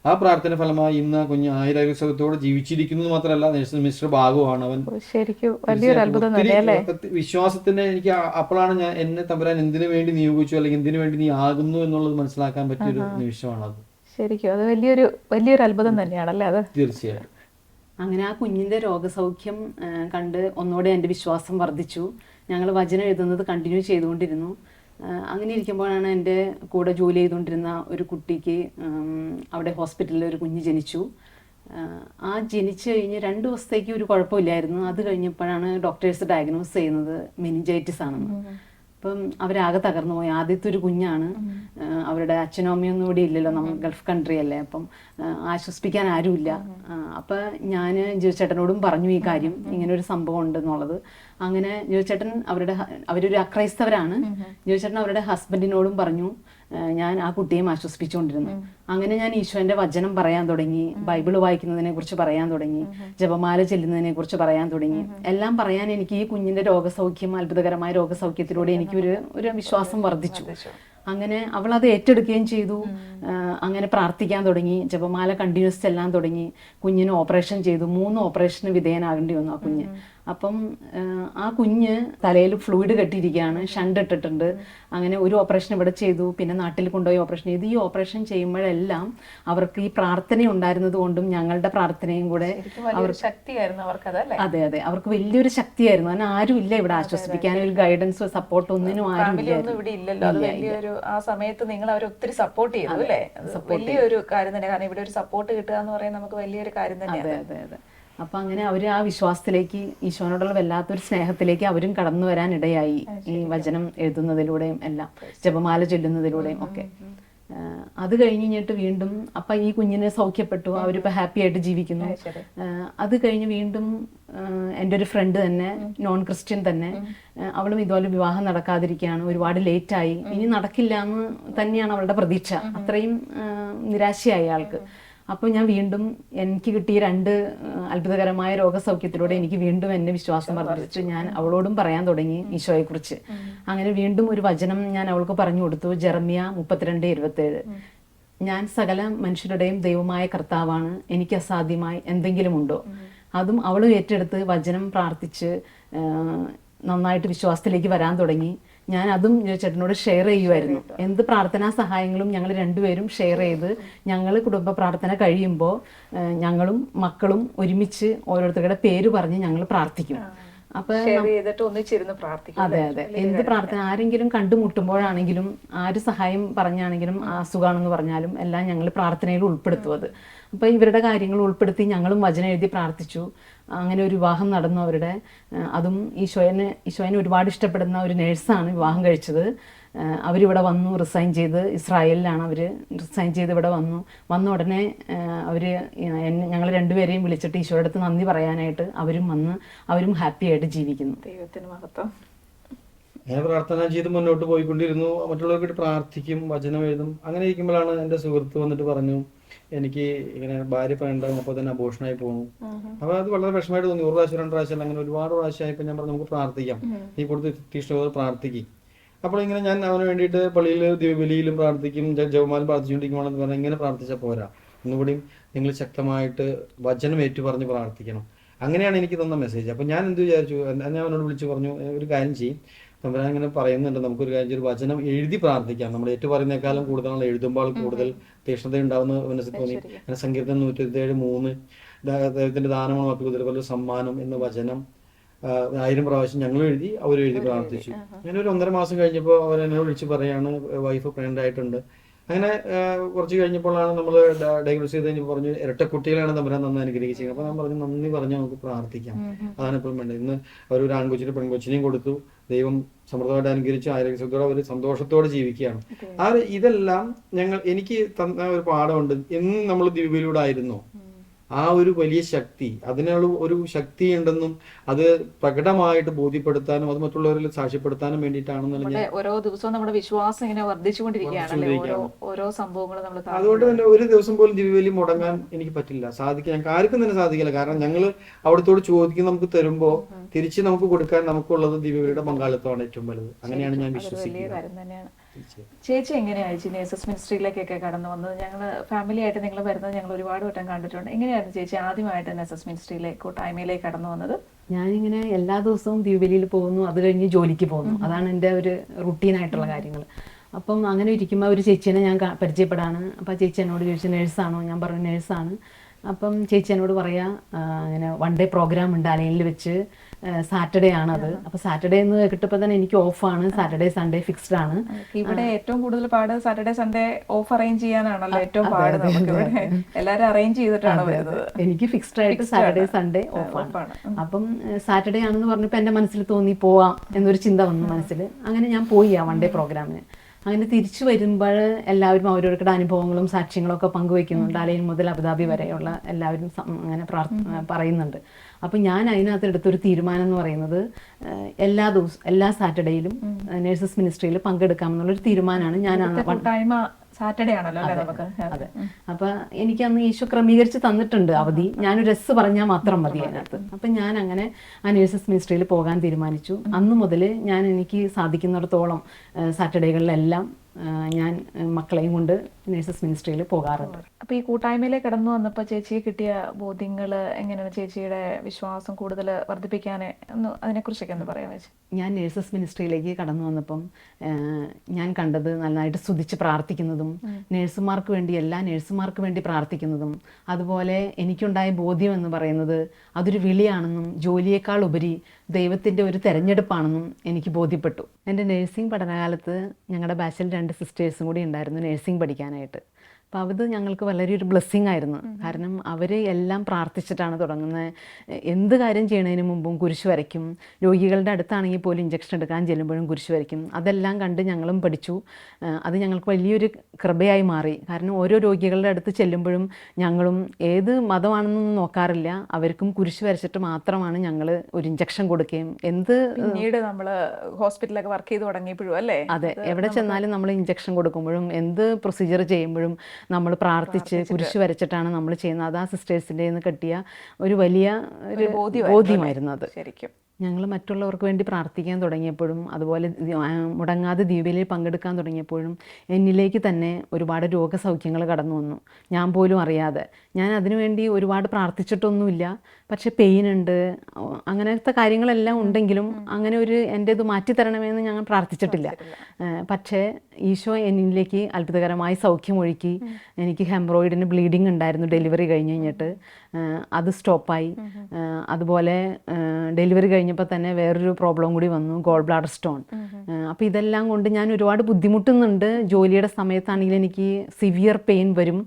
ആ പ്രാർത്ഥന ഫലമായി ഇന്ന് കുഞ്ഞ് ആയുരാരോഗ്യത്തോടെ ജീവിച്ചിരിക്കുന്നത് മാത്രമല്ല നേഴ്സ് മിസ്റ്റർ ഭാഗമാണ് അവൻ വിശ്വാസത്തിന് വിശ്വാസത്തിന്റെ എനിക്ക് അപ്പോഴാണ് ഞാൻ എന്നെ തമ്പുരാൻ എന്തിനു വേണ്ടി നിയോഗിച്ചു അല്ലെങ്കിൽ എന്തിനു വേണ്ടി നീ ആകുന്നു എന്നുള്ളത് മനസ്സിലാക്കാൻ പറ്റിയൊരു നിമിഷമാണ് അത്. ശരിക്കും അത് വലിയൊരു വലിയൊരു അത്ഭുതം തന്നെയാണല്ലേ അത്? തീർച്ചയായിട്ടും. അങ്ങനെ ആ കുഞ്ഞിന്റെ രോഗസൗഖ്യം കണ്ട് ഒന്നുകൂടെ എന്റെ വിശ്വാസം വർദ്ധിച്ചു. ഞങ്ങൾ വചനം എഴുതുന്നത് കണ്ടിന്യൂ ചെയ്തുകൊണ്ടിരുന്നു. അങ്ങനെ ഇരിക്കുമ്പോഴാണ് എന്റെ കൂടെ ജോലി ചെയ്തുകൊണ്ടിരുന്ന ഒരു കുട്ടിക്ക് അവിടെ ഹോസ്പിറ്റലിൽ ഒരു കുഞ്ഞ് ജനിച്ചു. ആ, ജനിച്ച് കഴിഞ്ഞ് രണ്ട് ദിവസത്തേക്ക് ഒരു കുഴപ്പമില്ലായിരുന്നു. അത് കഴിഞ്ഞപ്പോഴാണ് ഡോക്ടേഴ്സ് ഡയഗ്നോസ് ചെയ്യുന്നത് മെനിഞ്ചൈറ്റിസ് ആണെന്ന്. അപ്പം അവരാകെ തകർന്നു പോയി. ആദ്യത്തെ ഒരു കുഞ്ഞാണ് അവരുടെ അച്ഛനും അമ്മയൊന്നും ഇവിടെ ഇല്ലല്ലോ. നമ്മൾ ഗൾഫ് കൺട്രി അല്ലേ. അപ്പം ആശ്വസിപ്പിക്കാൻ ആരുമില്ല. അപ്പം ഞാൻ ജോചേട്ടനോടും പറഞ്ഞു ഈ കാര്യം. ഇങ്ങനെ ഒരു സംഭവം ഉണ്ടെന്നുള്ളത്. അങ്ങനെ ജോചേട്ടൻ അവരുടെ അവരൊരു അക്രൈസ്തവരാണ്. ജോചേട്ടൻ അവരുടെ ഹസ്ബൻഡിനോടും പറഞ്ഞു. ഞാൻ ആ കുട്ടിയെയും ആശ്വസിപ്പിച്ചുകൊണ്ടിരുന്നു. അങ്ങനെ ഞാൻ ഈശോന്റെ വചനം പറയാൻ തുടങ്ങി ബൈബിൾ വായിക്കുന്നതിനെ കുറിച്ച് പറയാൻ തുടങ്ങി ജപമാല ചെല്ലുന്നതിനെ കുറിച്ച് പറയാൻ തുടങ്ങി. എല്ലാം പറയാൻ എനിക്ക് ഈ കുഞ്ഞിന്റെ രോഗസൗഖ്യം അത്ഭുതകരമായ രോഗസൗഖ്യത്തിലൂടെ എനിക്ക് ഒരു ഒരു വിശ്വാസം വർദ്ധിച്ചു. അങ്ങനെ അവൾ അത് ഏറ്റെടുക്കുകയും ചെയ്തു. അങ്ങനെ പ്രാർത്ഥിക്കാൻ തുടങ്ങി ജപമാല കണ്ടിന്യൂസ് ചെല്ലാൻ തുടങ്ങി കുഞ്ഞിന് ഓപ്പറേഷൻ ചെയ്തു. മൂന്ന് ഓപ്പറേഷന് വിധേയനാകേണ്ടി വന്നു ആ കുഞ്ഞ്. അപ്പം ആ, കുഞ്ഞ് തലയിൽ ഫ്ലൂയിഡ് കെട്ടിയിരിക്കുകയാണ് ഷണ്ട് ഇട്ടിട്ടുണ്ട്. അങ്ങനെ ഒരു ഓപ്പറേഷൻ ഇവിടെ ചെയ്തു പിന്നെ നാട്ടിൽ കൊണ്ടുപോയി ഓപ്പറേഷൻ ചെയ്തു. ഈ ഓപ്പറേഷൻ ചെയ്യുമ്പോഴെല്ലാം അവർക്ക് ഈ പ്രാർത്ഥന ഉണ്ടായിരുന്നത് കൊണ്ടും ഞങ്ങളുടെ പ്രാർത്ഥനയും കൂടെ അവർ ശക്തിയായിരുന്നു അവർക്ക് അതെ അതെ. അവർക്ക് വലിയൊരു ശക്തിയായിരുന്നു. അങ്ങനെ ആരും ഇല്ല ഇവിടെ ആശ്വസിപ്പിക്കാൻ. ഒരു ഗൈഡൻസോ സപ്പോർട്ടോ ഒന്നിനും ആരും ഇല്ലല്ലോ. ആ സമയത്ത് നിങ്ങൾ അവരെ ഒത്തിരി സപ്പോർട്ട് ചെയ്തു അല്ലേ? വലിയൊരു കാര്യം തന്നെ. കാരണം ഇവിടെ ഒരു സപ്പോർട്ട് കിട്ടുക എന്ന് പറയുന്നത് നമുക്ക് വലിയൊരു കാര്യം അതെ അതെ അതെ. അപ്പൊ അങ്ങനെ അവർ ആ വിശ്വാസത്തിലേക്ക് ഈശോനോടുള്ള വല്ലാത്തൊരു സ്നേഹത്തിലേക്ക് അവരും കടന്നു വരാൻ ഇടയായി ഈ വചനം എഴുതുന്നതിലൂടെയും എല്ലാം ജപമാല ചൊല്ലുന്നതിലൂടെയും ഒക്കെ. അത് കഴിഞ്ഞ് കഴിഞ്ഞിട്ട് വീണ്ടും അപ്പൊ ഈ കുഞ്ഞിനെ സൗഖ്യപ്പെട്ടു അവരിപ്പോ ഹാപ്പി ആയിട്ട് ജീവിക്കുന്നു. അത് കഴിഞ്ഞ് വീണ്ടും എന്റെ ഒരു ഫ്രണ്ട് തന്നെ നോൺ ക്രിസ്ത്യൻ തന്നെ അവളും ഇതുപോലെ വിവാഹം നടക്കാതിരിക്കുകയാണ് ഒരുപാട് ലേറ്റ് ആയി ഇനി നടക്കില്ല എന്ന് തന്നെയാണ് അവളുടെ പ്രതീക്ഷ. അത്രയും നിരാശയായി ആൾക്ക്. അപ്പോൾ ഞാൻ വീണ്ടും എനിക്ക് കിട്ടിയ രണ്ട് അത്ഭുതകരമായ രോഗസൗഖ്യത്തിലൂടെ എനിക്ക് വീണ്ടും എന്നെ വിശ്വാസം വർദ്ധിച്ചു. ഞാൻ അവളോടും പറയാൻ തുടങ്ങി ഈശോയെക്കുറിച്ച്. അങ്ങനെ വീണ്ടും ഒരു വചനം ഞാൻ അവൾക്ക് പറഞ്ഞു കൊടുത്തു ജെറമിയ മുപ്പത്തിരണ്ട് ഇരുപത്തേഴ്. ഞാൻ സകല മനുഷ്യരുടെയും ദൈവമായ കർത്താവാണ് എനിക്ക് അസാധ്യമായി എന്തെങ്കിലും ഉണ്ടോ അതും അവൾ ഏറ്റെടുത്ത് വചനം പ്രാർത്ഥിച്ച് നന്നായിട്ട് വിശ്വാസത്തിലേക്ക് വരാൻ തുടങ്ങി. ഞാൻ അതും ചേട്ടനോട് ഷെയർ ചെയ്യുമായിരുന്നു എന്ത് പ്രാർത്ഥനാ സഹായങ്ങളും ഞങ്ങൾ രണ്ടുപേരും ഷെയർ ചെയ്ത് ഞങ്ങൾ കുടുംബ പ്രാർത്ഥന കഴിയുമ്പോൾ ഞങ്ങളും മക്കളും ഒരുമിച്ച് ഓരോരുത്തരുടെ പേര് പറഞ്ഞ് ഞങ്ങൾ പ്രാർത്ഥിക്കും. അപ്പൊ അതെ അതെ. എന്ത് പ്രാർത്ഥന ആരെങ്കിലും കണ്ടുമുട്ടുമ്പോഴാണെങ്കിലും ആര് സഹായം പറഞ്ഞാണെങ്കിലും അസുഖമാണെന്ന് പറഞ്ഞാലും എല്ലാം ഞങ്ങൾ പ്രാർത്ഥനയിൽ ഉൾപ്പെടുത്തും അത്. അപ്പൊ ഇവരുടെ കാര്യങ്ങൾ ഉൾപ്പെടുത്തി ഞങ്ങളും വചനം എഴുതി പ്രാർത്ഥിച്ചു. അങ്ങനെ ഒരു വിവാഹം നടന്നു അവരുടെ. അതും ഈശോയനെ ഈശോയനെ ഒരുപാട് ഇഷ്ടപ്പെടുന്ന ഒരു നേഴ്സാണ് വിവാഹം കഴിച്ചത്. അവരിവിടെ വന്നു റിസൈൻ ചെയ്ത് ഇസ്രായേലിലാണ് അവർ റിസൈൻ ചെയ്ത് ഇവിടെ വന്നു. വന്ന ഉടനെ അവർ അവർ എന്നെ ഞങ്ങൾ രണ്ടുപേരെയും വിളിച്ചിട്ട് ഈശോയുടെ അടുത്ത് നന്ദി പറയാനായിട്ട് അവരും വന്ന് അവരും ഹാപ്പി ആയിട്ട് ജീവിക്കുന്നു. ദൈവത്തിന് മഹത്വം. ഞാൻ പ്രാർത്ഥന ചെയ്ത് മുന്നോട്ട് പോയിക്കൊണ്ടിരുന്നു. മറ്റുള്ളവർക്ക് പ്രാർത്ഥിക്കും വചനം എഴുതും. അങ്ങനെ ഇരിക്കുമ്പോഴാണ് എന്റെ സുഹൃത്ത് വന്നിട്ട് പറഞ്ഞു എനിക്ക് ഇങ്ങനെ ഭാര്യ അപ്പോൾ തന്നെ അബോഷനായി പോകുന്നു അപ്പൊ അത് വളരെ വിഷമമായിട്ട് തോന്നി. ഒരു പ്രാവശ്യം രണ്ട് പ്രാവശ്യം അങ്ങനെ ഒരുപാട് പ്രാവശ്യമായപ്പോൾ ഞാൻ പറഞ്ഞു നമുക്ക് പ്രാർത്ഥിക്കാം. നീ കൊടുത്ത് തീഷ്ണത പ്രാർത്ഥിക്കും. അപ്പോൾ ഇങ്ങനെ ഞാൻ അവന് വേണ്ടിയിട്ട് പള്ളിയിൽ ദിവബലിയിലും പ്രാർത്ഥിക്കും ജവമാലും പ്രാർത്ഥിച്ചുകൊണ്ടിരിക്കുവാണെന്ന് പറഞ്ഞാൽ ഇങ്ങനെ പ്രാർത്ഥിച്ചാൽ പോരാ. ഒന്നുകൂടിയും നിങ്ങൾ ശക്തമായിട്ട് വചനം ഏറ്റു പറഞ്ഞ് പ്രാർത്ഥിക്കണം. അങ്ങനെയാണ് എനിക്ക് തന്ന മെസ്സേജ് അപ്പം ഞാൻ എന്ത് വിചാരിച്ചു? ഞാൻ അവനോട് വിളിച്ചു പറഞ്ഞു ഒരു കാര്യം ചെയ്യും. തമ്പുരാൻ ഇങ്ങനെ പറയുന്നുണ്ട്. നമുക്കൊരു കാര്യം ഒരു വചനം എഴുതി പ്രാർത്ഥിക്കാം. നമ്മൾ ഏറ്റു പറയുന്നേക്കാളും കൂടുതൽ എഴുതുമ്പോൾ കൂടുതൽ തീക്ഷണത ഉണ്ടാവുന്ന മനസ്സിൽ തോന്നി. അങ്ങനെ സങ്കീർത്തനം നൂറ്റി ഏഴ് മൂന്ന് ദൈവത്തിന്റെ ദാനമാണ് ഇതുപോലെ സമ്മാനം എന്ന വചനം ആയിരം പ്രാവശ്യം ഞങ്ങൾ എഴുതി അവർ എഴുതി പ്രാർത്ഥിച്ചു. അങ്ങനെ ഒരു ഒന്നര മാസം കഴിഞ്ഞപ്പോൾ അവർ എന്നെ വിളിച്ച് പറയാണ് വൈഫ് പ്രഗ്നന്റ് ആയിട്ടുണ്ട്. അങ്ങനെ കുറച്ച് കഴിഞ്ഞപ്പോഴാണ് നമ്മൾ ഡയഗ്നോസ് ചെയ്ത് കഴിഞ്ഞ് പറഞ്ഞു ഇരട്ട കുട്ടികളാണ് തമ്പുരാൻ നന്നായി അനുഗ്രഹിച്ചത് അപ്പൊ ഞാൻ പറഞ്ഞു നന്ദി പറഞ്ഞു നമുക്ക് പ്രാർത്ഥിക്കാം. അതാണ് ഇപ്പം വേണ്ടത്. ഇന്ന് അവർ ഒരു ആൺകൊച്ചിനും പെൺകൊച്ചിനെയും കൊടുത്തു. ദൈവം സമൃദ്ധമായിട്ട് അനുകരിച്ച് ആരോഗ്യത്തോടെ അവർ സന്തോഷത്തോടെ ജീവിക്കുകയാണ്. ആ ഇതെല്ലാം ഞങ്ങൾ എനിക്ക് തന്ന ഒരു പാഠമുണ്ട്. എന്നും നമ്മൾ ദിവ്യയിലൂടെ ആയിരുന്നു. ആ ഒരു വലിയ ശക്തി അതിനുള്ള ഒരു ശക്തി ഉണ്ടെന്നും അത് പ്രകടമായിട്ട് ബോധ്യപ്പെടുത്താനും അത് മറ്റുള്ളവരിൽ സാക്ഷ്യപ്പെടുത്താനും വേണ്ടിയിട്ടാണെന്നുള്ള ഓരോ ദിവസവും നമ്മുടെ വിശ്വാസം ഇങ്ങനെ വർദ്ധിച്ചുകൊണ്ടിരിക്കുകയാണ്. ഓരോ സംഭവങ്ങൾ നമ്മൾ അതുകൊണ്ട് തന്നെ ഒരു ദിവസം പോലും ദിവ്യബലി മുടങ്ങാൻ എനിക്ക് പറ്റില്ല. സാധിക്കും ഞങ്ങൾക്ക് ആർക്കും തന്നെ സാധിക്കില്ല. കാരണം ഞങ്ങൾ അവിടത്തോട് ചോദിക്കും നമുക്ക് തരുമ്പോ തിരിച്ച് നമുക്ക് കൊടുക്കാൻ നമുക്കുള്ളത് ദിവ്യബലിയുടെ പങ്കാളിത്തമാണ് ഏറ്റവും വലുത്. അങ്ങനെയാണ് ഞാൻ വിശ്വസിക്കുന്നത്. ചേച്ചി. എങ്ങനെയായി എസ് മിനിസ്ട്രിയിലേക്കൊക്കെ കടന്നു വന്നത്? ഞങ്ങൾ ഫാമിലി ആയിട്ട് നിങ്ങൾ വരുന്നത് ഞങ്ങൾ ഒരുപാട് വട്ടം കണ്ടിട്ടുണ്ട്. എങ്ങനെയായിരുന്നു ചേച്ചി ആദ്യമായിട്ട് എസ് മിനിസ്ട്രിയിലേക്ക് കൂട്ടായ്മയിലേക്ക് കടന്നു വന്നത്? ഞാനിങ്ങനെ എല്ലാ ദിവസവും ദ്വീപലിയിൽ പോകുന്നു. അത് കഴിഞ്ഞ് ജോലിക്ക് പോകുന്നു. അതാണ് എന്റെ ഒരു റുട്ടീനായിട്ടുള്ള കാര്യങ്ങൾ. അപ്പം അങ്ങനെ ഇരിക്കുമ്പോൾ ഒരു ചേച്ചീനെ ഞാൻ പരിചയപ്പെടാണ്. അപ്പം ആ ചേച്ചി എന്നോട് ചോദിച്ചു നേഴ്സാണോ ഞാൻ പറഞ്ഞു നേഴ്സാണ് അപ്പം ചേച്ചി എന്നോട് പറയാ അങ്ങനെ ഇങ്ങനെ വൺ ഡേ പ്രോഗ്രാം ഉണ്ട് അലയിൽ വെച്ച് സാറ്റർഡേ ആണ് അത് അപ്പൊ സാറ്റർഡേ എന്ന് കിട്ടുമ്പോ തന്നെ എനിക്ക് ഓഫ് ആണ്. സാറ്റർഡേ സൺഡേ ഫിക്സ്ഡ് ആണ്. ഇവിടെ ഏറ്റവും കൂടുതൽ പാട് സാറ്റർഡേ സൺഡേ ഓഫ് അറേഞ്ച് ചെയ്യാനാണല്ലോ ഏറ്റവും പാട് എല്ലാരും അറേഞ്ച് ചെയ്തിട്ടാണ് വരുന്നത്. എനിക്ക് ഫിക്സ്ഡ് ആയിട്ട് സാറ്റർഡേ സൺഡേ ഓഫ് ആണ്. അപ്പം സാറ്റർഡേ ആണെന്ന് പറഞ്ഞപ്പോ എന്റെ മനസ്സിൽ തോന്നി പോവാം എന്നൊരു ചിന്ത വന്നു മനസ്സിൽ. അങ്ങനെ ഞാൻ പോയി ആ വൺ ഡേ പ്രോഗ്രാമിന് അങ്ങനെ തിരിച്ചു വരുമ്പോൾ എല്ലാവരും അവരവരുടെ അനുഭവങ്ങളും സാക്ഷ്യങ്ങളും ഒക്കെ പങ്കുവെക്കുന്നുണ്ട് അലയിൽ മുതൽ അബുദാബി വരെയുള്ള എല്ലാവരും അങ്ങനെ പറയുന്നുണ്ട്. അപ്പം ഞാൻ അതിനകത്ത് എടുത്തൊരു തീരുമാനം എന്ന് പറയുന്നത് എല്ലാ ദിവസവും എല്ലാ സാറ്റർഡേയിലും നേഴ്സസ് മിനിസ്ട്രിയിൽ പങ്കെടുക്കാമെന്നുള്ളൊരു തീരുമാനമാണ് ഞാൻ സാറ്റർഡേ ആണല്ലോ നമുക്ക്? അതെ. അപ്പൊ എനിക്ക് അന്ന് ഈശോ ക്രമീകരിച്ച് തന്നിട്ടുണ്ട് അവധി. ഞാനൊരു രസ് പറഞ്ഞാൽ മാത്രം മതി അതിനകത്ത്. അപ്പൊ ഞാൻ അങ്ങനെ ആ നേഴ്സസ് മിനിസ്ട്രിയിൽ പോകാൻ തീരുമാനിച്ചു. അന്ന് മുതൽ ഞാൻ എനിക്ക് സാധിക്കുന്നിടത്തോളം സാറ്റർഡേകളിലെല്ലാം ഞാൻ മക്കളെയും കൊണ്ട് നേഴ്സസ് മിനിസ്ട്രിയിൽ പോകാറുണ്ട്. അപ്പൊ ഈ കൂട്ടായ്മയിലേക്ക് കടന്നു വന്നപ്പോ ചേച്ചിയെ കിട്ടിയ ബോധ്യങ്ങൾ എങ്ങനെയാണ് ചേച്ചിയുടെ വിശ്വാസം കൂടുതൽ വർദ്ധിപ്പിക്കാൻ ഒന്ന് അതിനെക്കുറിച്ചൊക്കെ ഒന്ന് പറയാൻ വെച്ചു ഞാൻ നേഴ്സസ് മിനിസ്ട്രിയിലേക്ക് കടന്നു വന്നപ്പം ഞാൻ കണ്ടത് നന്നായിട്ട് സ്തുതിച്ച് പ്രാർത്ഥിക്കുന്നതും നേഴ്സുമാർക്ക് വേണ്ടി എല്ലാ നേഴ്സുമാർക്ക് വേണ്ടി പ്രാർത്ഥിക്കുന്നതും അതുപോലെ എനിക്കുണ്ടായ ബോധ്യം എന്ന് പറയുന്നത് അതൊരു വിളിയാണെന്നും ജോലിയേക്കാൾ ഉപരി ദൈവത്തിന്റെ ഒരു തെരഞ്ഞെടുപ്പാണെന്നും എനിക്ക് ബോധ്യപ്പെട്ടു. എന്റെ നേഴ്സിംഗ് പഠനകാലത്ത് ഞങ്ങളുടെ ബാച്ചിൽ രണ്ട് സിസ്റ്റേഴ്സും കൂടി ഉണ്ടായിരുന്നു നേഴ്സിംഗ് പഠിക്കാനായിട്ട്. അപ്പോൾ അത് ഞങ്ങൾക്ക് വളരെ ഒരു ബ്ലെസ്സിങ് ആയിരുന്നു. കാരണം അവർ എല്ലാം പ്രാർത്ഥിച്ചിട്ടാണ് തുടങ്ങുന്നത് എന്ത് കാര്യം ചെയ്യുന്നതിന് മുമ്പും കുരിശ് വരയ്ക്കും. രോഗികളുടെ അടുത്താണെങ്കിൽ പോലും ഇഞ്ചക്ഷൻ എടുക്കാൻ ചെല്ലുമ്പോഴും കുരിശ് വരയ്ക്കും. അതെല്ലാം കണ്ട് ഞങ്ങളും പഠിച്ചു. അത് ഞങ്ങൾക്ക് വലിയൊരു കൃപയായി മാറി. കാരണം ഓരോ രോഗികളുടെ അടുത്ത് ചെല്ലുമ്പോഴും ഞങ്ങളും ഏത് മതമാണെന്നൊന്നും നോക്കാറില്ല. അവർക്കും കുരിശ് വരച്ചിട്ട് മാത്രമാണ് ഞങ്ങൾ ഒരു ഇഞ്ചക്ഷൻ കൊടുക്കുകയും. എന്ത് പിന്നീട് നമ്മൾ ഹോസ്പിറ്റലൊക്കെ വർക്ക് ചെയ്ത് തുടങ്ങിയപ്പോഴും അല്ലേ? അതെ. എവിടെ ചെന്നാലും നമ്മൾ ഇഞ്ചക്ഷൻ കൊടുക്കുമ്പോഴും എന്ത് പ്രൊസീജിയർ ചെയ്യുമ്പോഴും നമ്മൾ പ്രാർത്ഥിച്ച് കുരിശ് വരച്ചിട്ടാണ് നമ്മൾ ചെയ്യുന്നത്. അത് ആ സിസ്റ്റേഴ്സിന്റെ നിന്ന് കിട്ടിയ ഒരു വലിയ ഒരു ബോധ്യമായിരുന്നു അത്. ശരിക്കും. ഞങ്ങൾ മറ്റുള്ളവർക്ക് വേണ്ടി പ്രാർത്ഥിക്കാൻ തുടങ്ങിയപ്പോഴും അതുപോലെ മുടങ്ങാതെ ദീപയിൽ പങ്കെടുക്കാൻ തുടങ്ങിയപ്പോഴും എന്നിലേക്ക് തന്നെ ഒരുപാട് രോഗസൗഖ്യങ്ങൾ കടന്നു വന്നു. ഞാൻ പോലും അറിയാതെ. ഞാൻ അതിനുവേണ്ടി ഒരുപാട് പ്രാർത്ഥിച്ചിട്ടൊന്നുമില്ല. പക്ഷേ പെയിൻ ഉണ്ട്. അങ്ങനത്തെ കാര്യങ്ങളെല്ലാം ഉണ്ടെങ്കിലും അങ്ങനെ ഒരു എന്റെ ഇത് മാറ്റിത്തരണമെന്ന് ഞങ്ങൾ പ്രാർത്ഥിച്ചിട്ടില്ല. പക്ഷേ ഈശോ എന്നിലേക്ക് അത്ഭുതകരമായി സൗഖ്യമൊഴുക്കി എനിക്ക് ഹെംറോയിഡിന് ബ്ലീഡിങ് ഉണ്ടായിരുന്നു ഡെലിവറി കഴിഞ്ഞ് കഴിഞ്ഞിട്ട്. അത് സ്റ്റോപ്പായി. അതുപോലെ ഡെലിവറി കഴിഞ്ഞപ്പോൾ തന്നെ വേറൊരു പ്രോബ്ലം കൂടി വന്നു ഗോൾ ബ്ലാഡർ സ്റ്റോൺ അപ്പോൾ ഇതെല്ലാം കൊണ്ട് ഞാൻ ഒരുപാട് ബുദ്ധിമുട്ടുന്നുണ്ട്. ജോലിയുടെ സമയത്താണെങ്കിൽ എനിക്ക് സിവിയർ പെയിൻ വരും.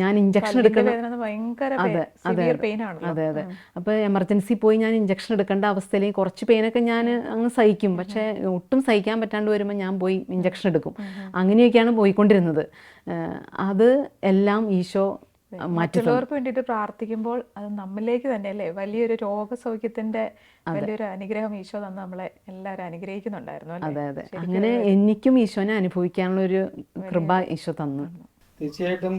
ഞാൻ ഇഞ്ചക്ഷൻ എടുക്കണം ഭയങ്കര അതെ അതെ അതെ. അതെ അപ്പോൾ എമർജൻസി പോയി ഞാൻ ഇഞ്ചക്ഷൻ എടുക്കേണ്ട അവസ്ഥയിൽ കുറച്ച് പെയിനൊക്കെ ഞാൻ അങ്ങ് സഹിക്കും. പക്ഷേ ഒട്ടും സഹിക്കാൻ പറ്റാണ്ട് വരുമ്പോൾ ഞാൻ പോയി ഇഞ്ചക്ഷൻ എടുക്കും. അങ്ങനെയൊക്കെയാണ് പോയിക്കൊണ്ടിരുന്നത്. അത് എല്ലാം ഈശോ. മറ്റുള്ളവർക്ക് വേണ്ടിയിട്ട് പ്രാർത്ഥിക്കുമ്പോൾ അത് നമ്മിലേക്ക് തന്നെ അല്ലേ? വലിയൊരു രോഗസൗഖ്യത്തിന്റെ വലിയൊരു അനുഗ്രഹം ഈശോ തന്ന് നമ്മളെ എല്ലാവരും അനുഗ്രഹിക്കുന്നുണ്ടായിരുന്നു അതെ അല്ലേ അതെ അങ്ങനെ എനിക്കും ഈശോനെ അനുഭവിക്കാനുള്ള ഒരു കൃപ ഈശോ തന്നു. തീർച്ചയായിട്ടും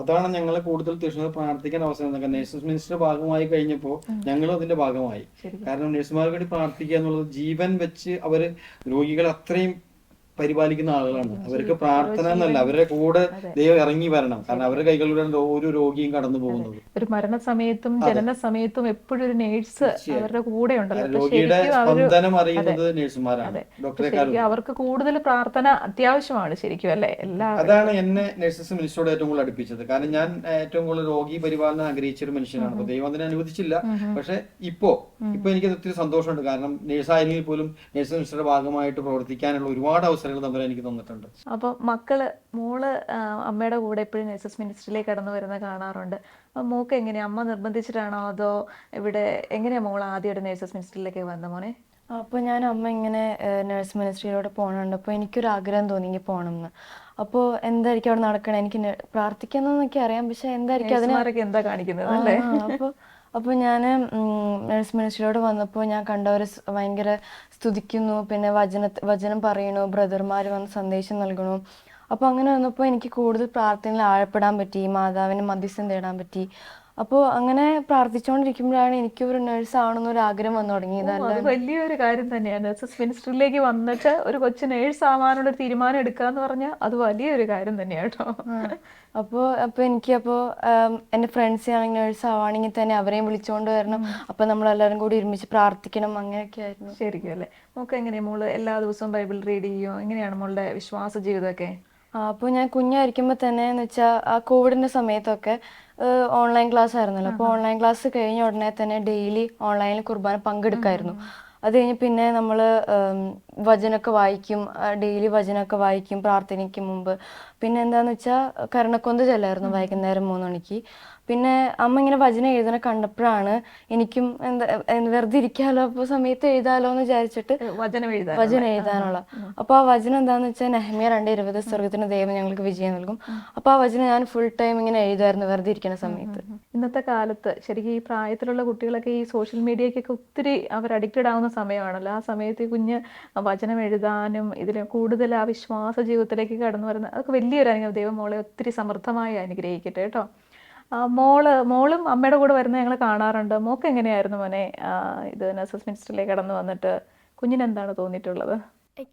അതാണ് ഞങ്ങൾ കൂടുതൽ തൃശ്ശൂർ പ്രാർത്ഥിക്കാൻ അവസരം നേഴ്സസ് മിനിസ്റ്റർ ഭാഗമായി കഴിഞ്ഞപ്പോൾ ഞങ്ങളും അതിന്റെ ഭാഗമായി. കാരണം നേഴ്സുമാർക്ക് വേണ്ടി പ്രാർത്ഥിക്കുക എന്നുള്ളത് ജീവൻ വെച്ച് അവർ രോഗികൾ അത്രയും പരിപാലിക്കുന്ന ആളുകളാണ്. അവർക്ക് പ്രാർത്ഥന എന്നല്ല അവരുടെ കൂടെ ദൈവം ഇറങ്ങി വരണം. കാരണം അവരുടെ കൈകളിലൂടെ ഓരോ രോഗിയും കടന്നു പോകുന്നത്. ഒരു മരണ സമയത്തും ജനന സമയത്തും എപ്പോഴും ഒരു നേഴ്സ് അവരുടെ കൂടെ ഉണ്ടല്ലോ. രോഗിയുടെ സ്പന്ദനം അറിയുന്നത് നേഴ്സുമാരാണ് ഡോക്ടറെ അവർക്ക് കൂടുതൽ പ്രാർത്ഥന അത്യാവശ്യമാണ് ശരിക്കും അല്ലെ? എല്ലാ അതാണ് എന്നെ നേഴ്സസ് മിനിസ്റ്ററോട് ഏറ്റവും കൂടുതൽ അടുപ്പിച്ചത്. കാരണം ഞാൻ ഏറ്റവും കൂടുതൽ രോഗി പരിപാലനം ആഗ്രഹിച്ച ഒരു മനുഷ്യനാണ്. അപ്പൊ ദൈവം അതിനെ അനുവദിച്ചില്ല. പക്ഷെ ഇപ്പോ ഇപ്പൊ എനിക്ക് ഒത്തിരി സന്തോഷമുണ്ട്. കാരണം നേഴ്സായെങ്കിൽ പോലും നേഴ്സ് മിനിസ്റ്ററുടെ ഭാഗമായിട്ട് പ്രവർത്തിക്കാനുള്ള ഒരുപാട് അവസരങ്ങൾ തമ്മിൽ എനിക്ക് തന്നിട്ടുണ്ട്. അപ്പൊ മക്കൾ മോൾ അമ്മയുടെ കൂടെ എപ്പോഴും എസ് മിനിസ്റ്ററിലേക്ക് കടന്നു വരുന്ന കാണാറുണ്ട്. അപ്പൊ മോക്ക് എങ്ങനെയാ? അമ്മ നിർബന്ധിച്ചിട്ടാണോ അതോ ഇവിടെ എങ്ങനെയാ മോൾ ആദ്യമായിട്ട് നേഴ്സസ് മിനിസ്റ്ററിലേക്ക് വന്ന മോനെ? അപ്പോൾ ഞാൻ അമ്മ ഇങ്ങനെ നഴ്സ് മിനിസ്ട്രിയിലൂടെ പോകണുണ്ട് അപ്പോൾ എനിക്കൊരു ആഗ്രഹം തോന്നി ഇങ്ങനെ പോകണം എന്ന് അപ്പോൾ എന്തായിരിക്കും അവിടെ നടക്കണേ? എനിക്ക് പ്രാർത്ഥിക്കുന്നതെന്നൊക്കെ അറിയാം. പക്ഷെ എന്തായിരിക്കും അതിനൊക്കെ എന്താ കാണിക്കുന്നത് അല്ലേ? അപ്പോൾ അപ്പോൾ ഞാൻ നഴ്സ് മിനിസ്ട്രിയോട് വന്നപ്പോൾ ഞാൻ കണ്ടവർ ഭയങ്കര സ്തുതിക്കുന്നു. പിന്നെ വചന വചനം പറയണു ബ്രദർമാർ വന്ന് സന്ദേശം നൽകണു അപ്പോൾ അങ്ങനെ വന്നപ്പോൾ എനിക്ക് കൂടുതൽ പ്രാർത്ഥനയിൽ ആഴപ്പെടാൻ പറ്റി. മാതാവിന് മധ്യസ്ഥം തേടാൻ പറ്റി. അപ്പോൾ അങ്ങനെ പ്രാർത്ഥിച്ചുകൊണ്ടിരിക്കുമ്പോഴാണ് എനിക്ക് ഒരു നഴ്സ് ആവണമെന്നൊരു ആഗ്രഹം വന്നു തുടങ്ങിയത് അത് വലിയൊരു കാര്യം തന്നെയാണ്. നെസസ് മിനിസ്റ്ററിലേക്ക് വന്നിട്ട് ഒരു കൊച്ചു നേഴ്സ് ആവാനുള്ള തീരുമാനം തീരുമാനം എടുക്കാന്ന് പറഞ്ഞാൽ അത് വലിയൊരു കാര്യം തന്നെയാണ് കേട്ടോ അപ്പോൾ അപ്പോൾ എനിക്ക് അപ്പോ എന്റെ ഫ്രണ്ട്സ് ആണെങ്കിൽ നേഴ്സ് ആവാണെങ്കിൽ തന്നെ അവരെയും വിളിച്ചുകൊണ്ട് വരണം. അപ്പോൾ നമ്മളെല്ലാവരും കൂടി ഒരുമിച്ച് പ്രാർത്ഥിക്കണം. അങ്ങനെയൊക്കെ ആയിരുന്നു. ശരിക്കും അല്ലേ? മോക്ക് എങ്ങനെയാ? മോൾ എല്ലാ ദിവസവും ബൈബിൾ റീഡ് ചെയ്യുമോ എങ്ങനെയാണ് മോളുടെ വിശ്വാസ ജീവിതമൊക്കെ? അപ്പോൾ ഞാൻ കുഞ്ഞായിരിക്കുമ്പോൾ തന്നെ എന്ന് വെച്ചാൽ ആ കോവിഡിന്റെ സമയത്തൊക്കെ ഓൺലൈൻ ക്ലാസ് ആയിരുന്നല്ലോ. അപ്പോൾ ഓൺലൈൻ ക്ലാസ് കഴിഞ്ഞ ഉടനെ തന്നെ ഡെയിലി ഓൺലൈനിൽ കുർബാന പങ്കെടുക്കായിരുന്നു. അത് കഴിഞ്ഞ് പിന്നെ നമ്മൾ വചനമൊക്കെ വായിക്കും. ഡെയിലി വചനമൊക്കെ വായിക്കും പ്രാർത്ഥനയ്ക്ക് മുമ്പ്. പിന്നെ എന്താണെന്ന് വെച്ചാൽ കരണക്കൊന്ത് ചെല്ലായിരുന്നു വൈകുന്നേരം മൂന്ന് മണിക്ക്. പിന്നെ അമ്മ ഇങ്ങനെ വചനം എഴുതണ കണ്ടപ്പോഴാണ് എനിക്കും എന്താ വെറുതെ ഇരിക്കാലോ അപ്പോൾ സമയത്ത് എഴുതാലോ എന്ന് വിചാരിച്ചിട്ട് വചനം എഴുതാൻ വചനം എഴുതാനുള്ള. അപ്പോൾ ആ വചനം എന്താന്ന് വെച്ചാൽ നെഹ്മിയ രണ്ട് ഇരുപത് സ്വർഗത്തിന് ദൈവം ഞങ്ങൾക്ക് വിജയം നൽകും. അപ്പോൾ ആ വചനം ഞാൻ ഫുൾ ടൈം ഇങ്ങനെ എഴുതായിരുന്നു വെറുതെ ഇരിക്കുന്ന സമയത്ത്. ഇന്നത്തെ കാലത്ത് ശരിക്കും ഈ പ്രായത്തിലുള്ള കുട്ടികളൊക്കെ ഈ സോഷ്യൽ മീഡിയക്കൊക്കെ ഒത്തിരി അവർ അഡിക്റ്റഡ് ആവുന്ന സമയമാണല്ലോ. ആ സമയത്ത് ഈ കുഞ്ഞ് വചനം എഴുതാനും ഇതിൽ കൂടുതൽ ആ വിശ്വാസ ജീവിതത്തിലേക്ക് കടന്നു വരുന്ന അതൊക്കെ വലിയൊരു അനുഗ്രഹം. ദൈവം മോളെ ഒത്തിരി സമൃദ്ധമായി അനുഗ്രഹിക്കട്ടെ കേട്ടോ. മോൾ മോളും അമ്മയുടെ കൂടെ വരുന്ന ഞങ്ങൾ കാണാറുണ്ട്. മോക്ക് എങ്ങനെയായിരുന്നു മോനെ? ഇത് നഴ്സസ് മിനിസ്റ്ററിലേക്ക് കടന്നു വന്നിട്ട് കുഞ്ഞിന് എന്താണ് തോന്നിയിട്ടുള്ളത്?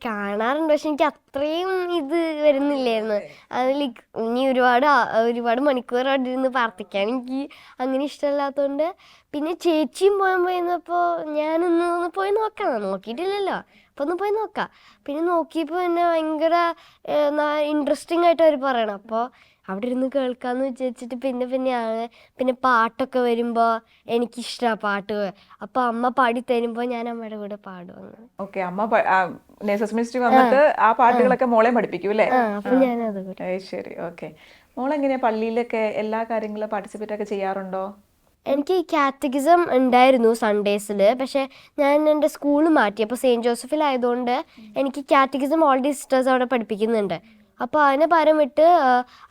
കാണാറുണ്ട് പക്ഷെ എനിക്ക് അത്രയും ഇത് വരുന്നില്ലായിരുന്നു. അതിൽ ഇനി ഒരുപാട് ഒരുപാട് മണിക്കൂർ ഇരുന്ന് പ്രാർത്ഥിക്കാൻ എനിക്ക് അങ്ങനെ ഇഷ്ടമല്ലാത്തതുകൊണ്ട് പിന്നെ ചേച്ചിയും പോയാൻ പോയിരുന്നപ്പോൾ ഞാനൊന്ന് ഒന്ന് പോയി നോക്കാം. നോക്കിയിട്ടില്ലല്ലോ. അപ്പോൾ ഒന്ന് പോയി നോക്കാം. പിന്നെ നോക്കിയപ്പോൾ എന്നെ ഭയങ്കര ഇൻട്രസ്റ്റിംഗ് ആയിട്ട് അവർ പറയണം. അപ്പോൾ അവിടെ ഇരുന്ന് കേൾക്കാന്ന് വിചാരിച്ചിട്ട് പിന്നെ പിന്നെയാണ് പിന്നെ പാട്ടൊക്കെ വരുമ്പോൾ എനിക്കിഷ്ടമാണ് പാട്ട്. അപ്പൊ അമ്മ പാടി തരുമ്പോൾ ഞാൻ അമ്മയുടെ കൂടെ പാടും അങ്ങനെ ഓക്കെ അമ്മ നേഴ്സസ് വന്നിട്ട് ആ പാട്ടുകളൊക്കെ മോളെ പഠിപ്പിക്കും അല്ലേ? അപ്പം ഞാനത് ശരി ഓക്കെ. മോളെങ്ങനെയാ പള്ളിയിലൊക്കെ എല്ലാ കാര്യങ്ങളും പാർട്ടിസിപ്പേറ്റ് ഒക്കെ ചെയ്യാറുണ്ടോ? എനിക്ക് കാറ്റഗിസം ഉണ്ടായിരുന്നു സൺഡേസിൽ പക്ഷേ ഞാൻ എന്റെ സ്കൂൾ മാറ്റി. അപ്പോൾ സെയിന്റ് ജോസഫിലായതുകൊണ്ട് എനിക്ക് കാറ്റഗിസം ഓൾറെഡി സിസ്റ്റേഴ്സ് അവിടെ പഠിപ്പിക്കുന്നുണ്ട്. അപ്പോൾ അതിനെ പരം വിട്ട്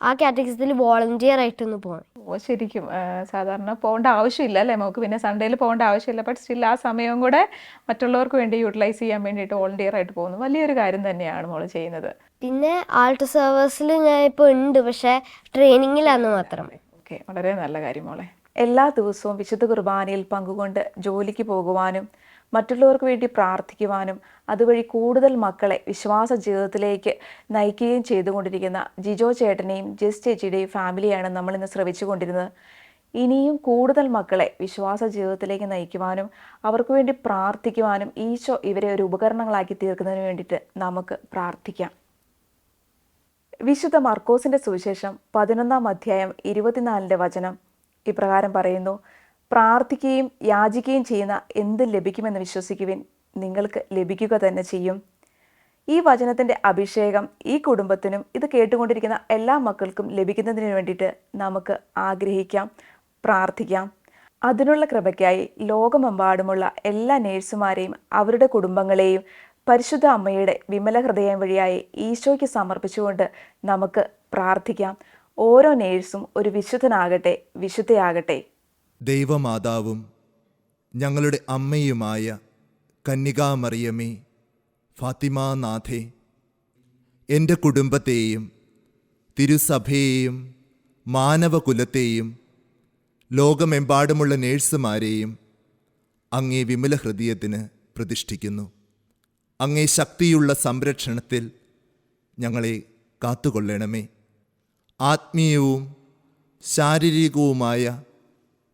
ആ, കാറ്റഗറിസിൽ വോളണ്ടിയർ ആയിട്ട് ആയിട്ടൊന്ന് പോകണം ഓ ശരിക്കും സാധാരണ പോകേണ്ട ആവശ്യമില്ല അല്ലേ? നമുക്ക് പിന്നെ സൺഡേയിൽ പോകേണ്ട ആവശ്യമില്ല. ബട്ട് സ്റ്റിൽ ആ സമയവും കൂടെ മറ്റുള്ളവർക്ക് വേണ്ടി യൂട്ടിലൈസ് ചെയ്യാൻ വേണ്ടിയിട്ട് വോളണ്ടിയർ ആയിട്ട് പോകുന്നു. വലിയൊരു കാര്യം തന്നെയാണ് മോൾ ചെയ്യുന്നത്. പിന്നെ ആൾട്ട് സർവീസിൽ ഞാൻ ഇപ്പോൾ ഉണ്ട് പക്ഷേ ട്രെയിനിങ്ങിലാന്ന് മാത്രം. ഓക്കെ വളരെ നല്ല കാര്യം മോളെ. എല്ലാ ദിവസവും വിശുദ്ധ കുർബാനയിൽ പങ്കുകൊണ്ട് ജോലിക്ക് പോകുവാനും മറ്റുള്ളവർക്ക് വേണ്ടി പ്രാർത്ഥിക്കുവാനും അതുവഴി കൂടുതൽ മക്കളെ വിശ്വാസ ജീവിതത്തിലേക്ക് നയിക്കുകയും ചെയ്തുകൊണ്ടിരിക്കുന്ന ജിജോ ചേട്ടനെയും ജസ് ചേച്ചിയുടെയും ഫാമിലിയാണ് നമ്മൾ ഇന്ന് ശ്രവിച്ചുകൊണ്ടിരുന്നത്. ഇനിയും കൂടുതൽ മക്കളെ വിശ്വാസ ജീവിതത്തിലേക്ക് നയിക്കുവാനും അവർക്ക് വേണ്ടി പ്രാർത്ഥിക്കുവാനും ഈശോ ഇവരെ ഒരു ഉപകരണങ്ങളാക്കി തീർക്കുന്നതിന് വേണ്ടിയിട്ട് നമുക്ക് പ്രാർത്ഥിക്കാം. വിശുദ്ധ മർക്കോസിന്റെ സുവിശേഷം പതിനൊന്നാം അധ്യായം ഇരുപത്തിനാലിന്റെ വചനം ഇപ്രകാരം പറയുന്നു പ്രാർത്ഥിക്കുകയും യാചിക്കുകയും ചെയ്യുന്ന എന്ത് ലഭിക്കുമെന്ന് വിശ്വസിക്കുവിൻ നിങ്ങൾക്ക് ലഭിക്കുക തന്നെ ചെയ്യും. ഈ വചനത്തിന്റെ അഭിഷേകം ഈ കുടുംബത്തിനും ഇത് കേട്ടുകൊണ്ടിരിക്കുന്ന എല്ലാ മക്കൾക്കും ലഭിക്കുന്നതിന് വേണ്ടിയിട്ട് നമുക്ക് ആഗ്രഹിക്കാം പ്രാർത്ഥിക്കാം. അതിനുള്ള കൃപയ്ക്കായി ലോകമെമ്പാടുമുള്ള എല്ലാ നേഴ്സുമാരെയും അവരുടെ കുടുംബങ്ങളെയും പരിശുദ്ധ അമ്മയുടെ വിമല ഹൃദയം വഴിയായി ഈശോയ്ക്ക് സമർപ്പിച്ചുകൊണ്ട് നമുക്ക് പ്രാർത്ഥിക്കാം. ഓരോ നേഴ്സും ഒരു വിശുദ്ധനാകട്ടെ വിശുദ്ധയാകട്ടെ. ദൈവമാതാവും ഞങ്ങളുടെ അമ്മയുമായ കന്യകാമറിയമേ ഫാത്തിമാനാഥേ എന്റെ കുടുംബത്തെയും തിരുസഭയെയും മാനവകുലത്തെയും ലോകമെമ്പാടുമുള്ള നേഴ്സുമാരെയും അങ്ങേ വിമല ഹൃദയത്തിന് പ്രതിഷ്ഠിക്കുന്നു. അങ്ങേ ശക്തിയുള്ള സംരക്ഷണത്തിൽ ഞങ്ങളെ കാത്തുകൊള്ളണമേ. ആത്മീയവും ശാരീരികവുമായ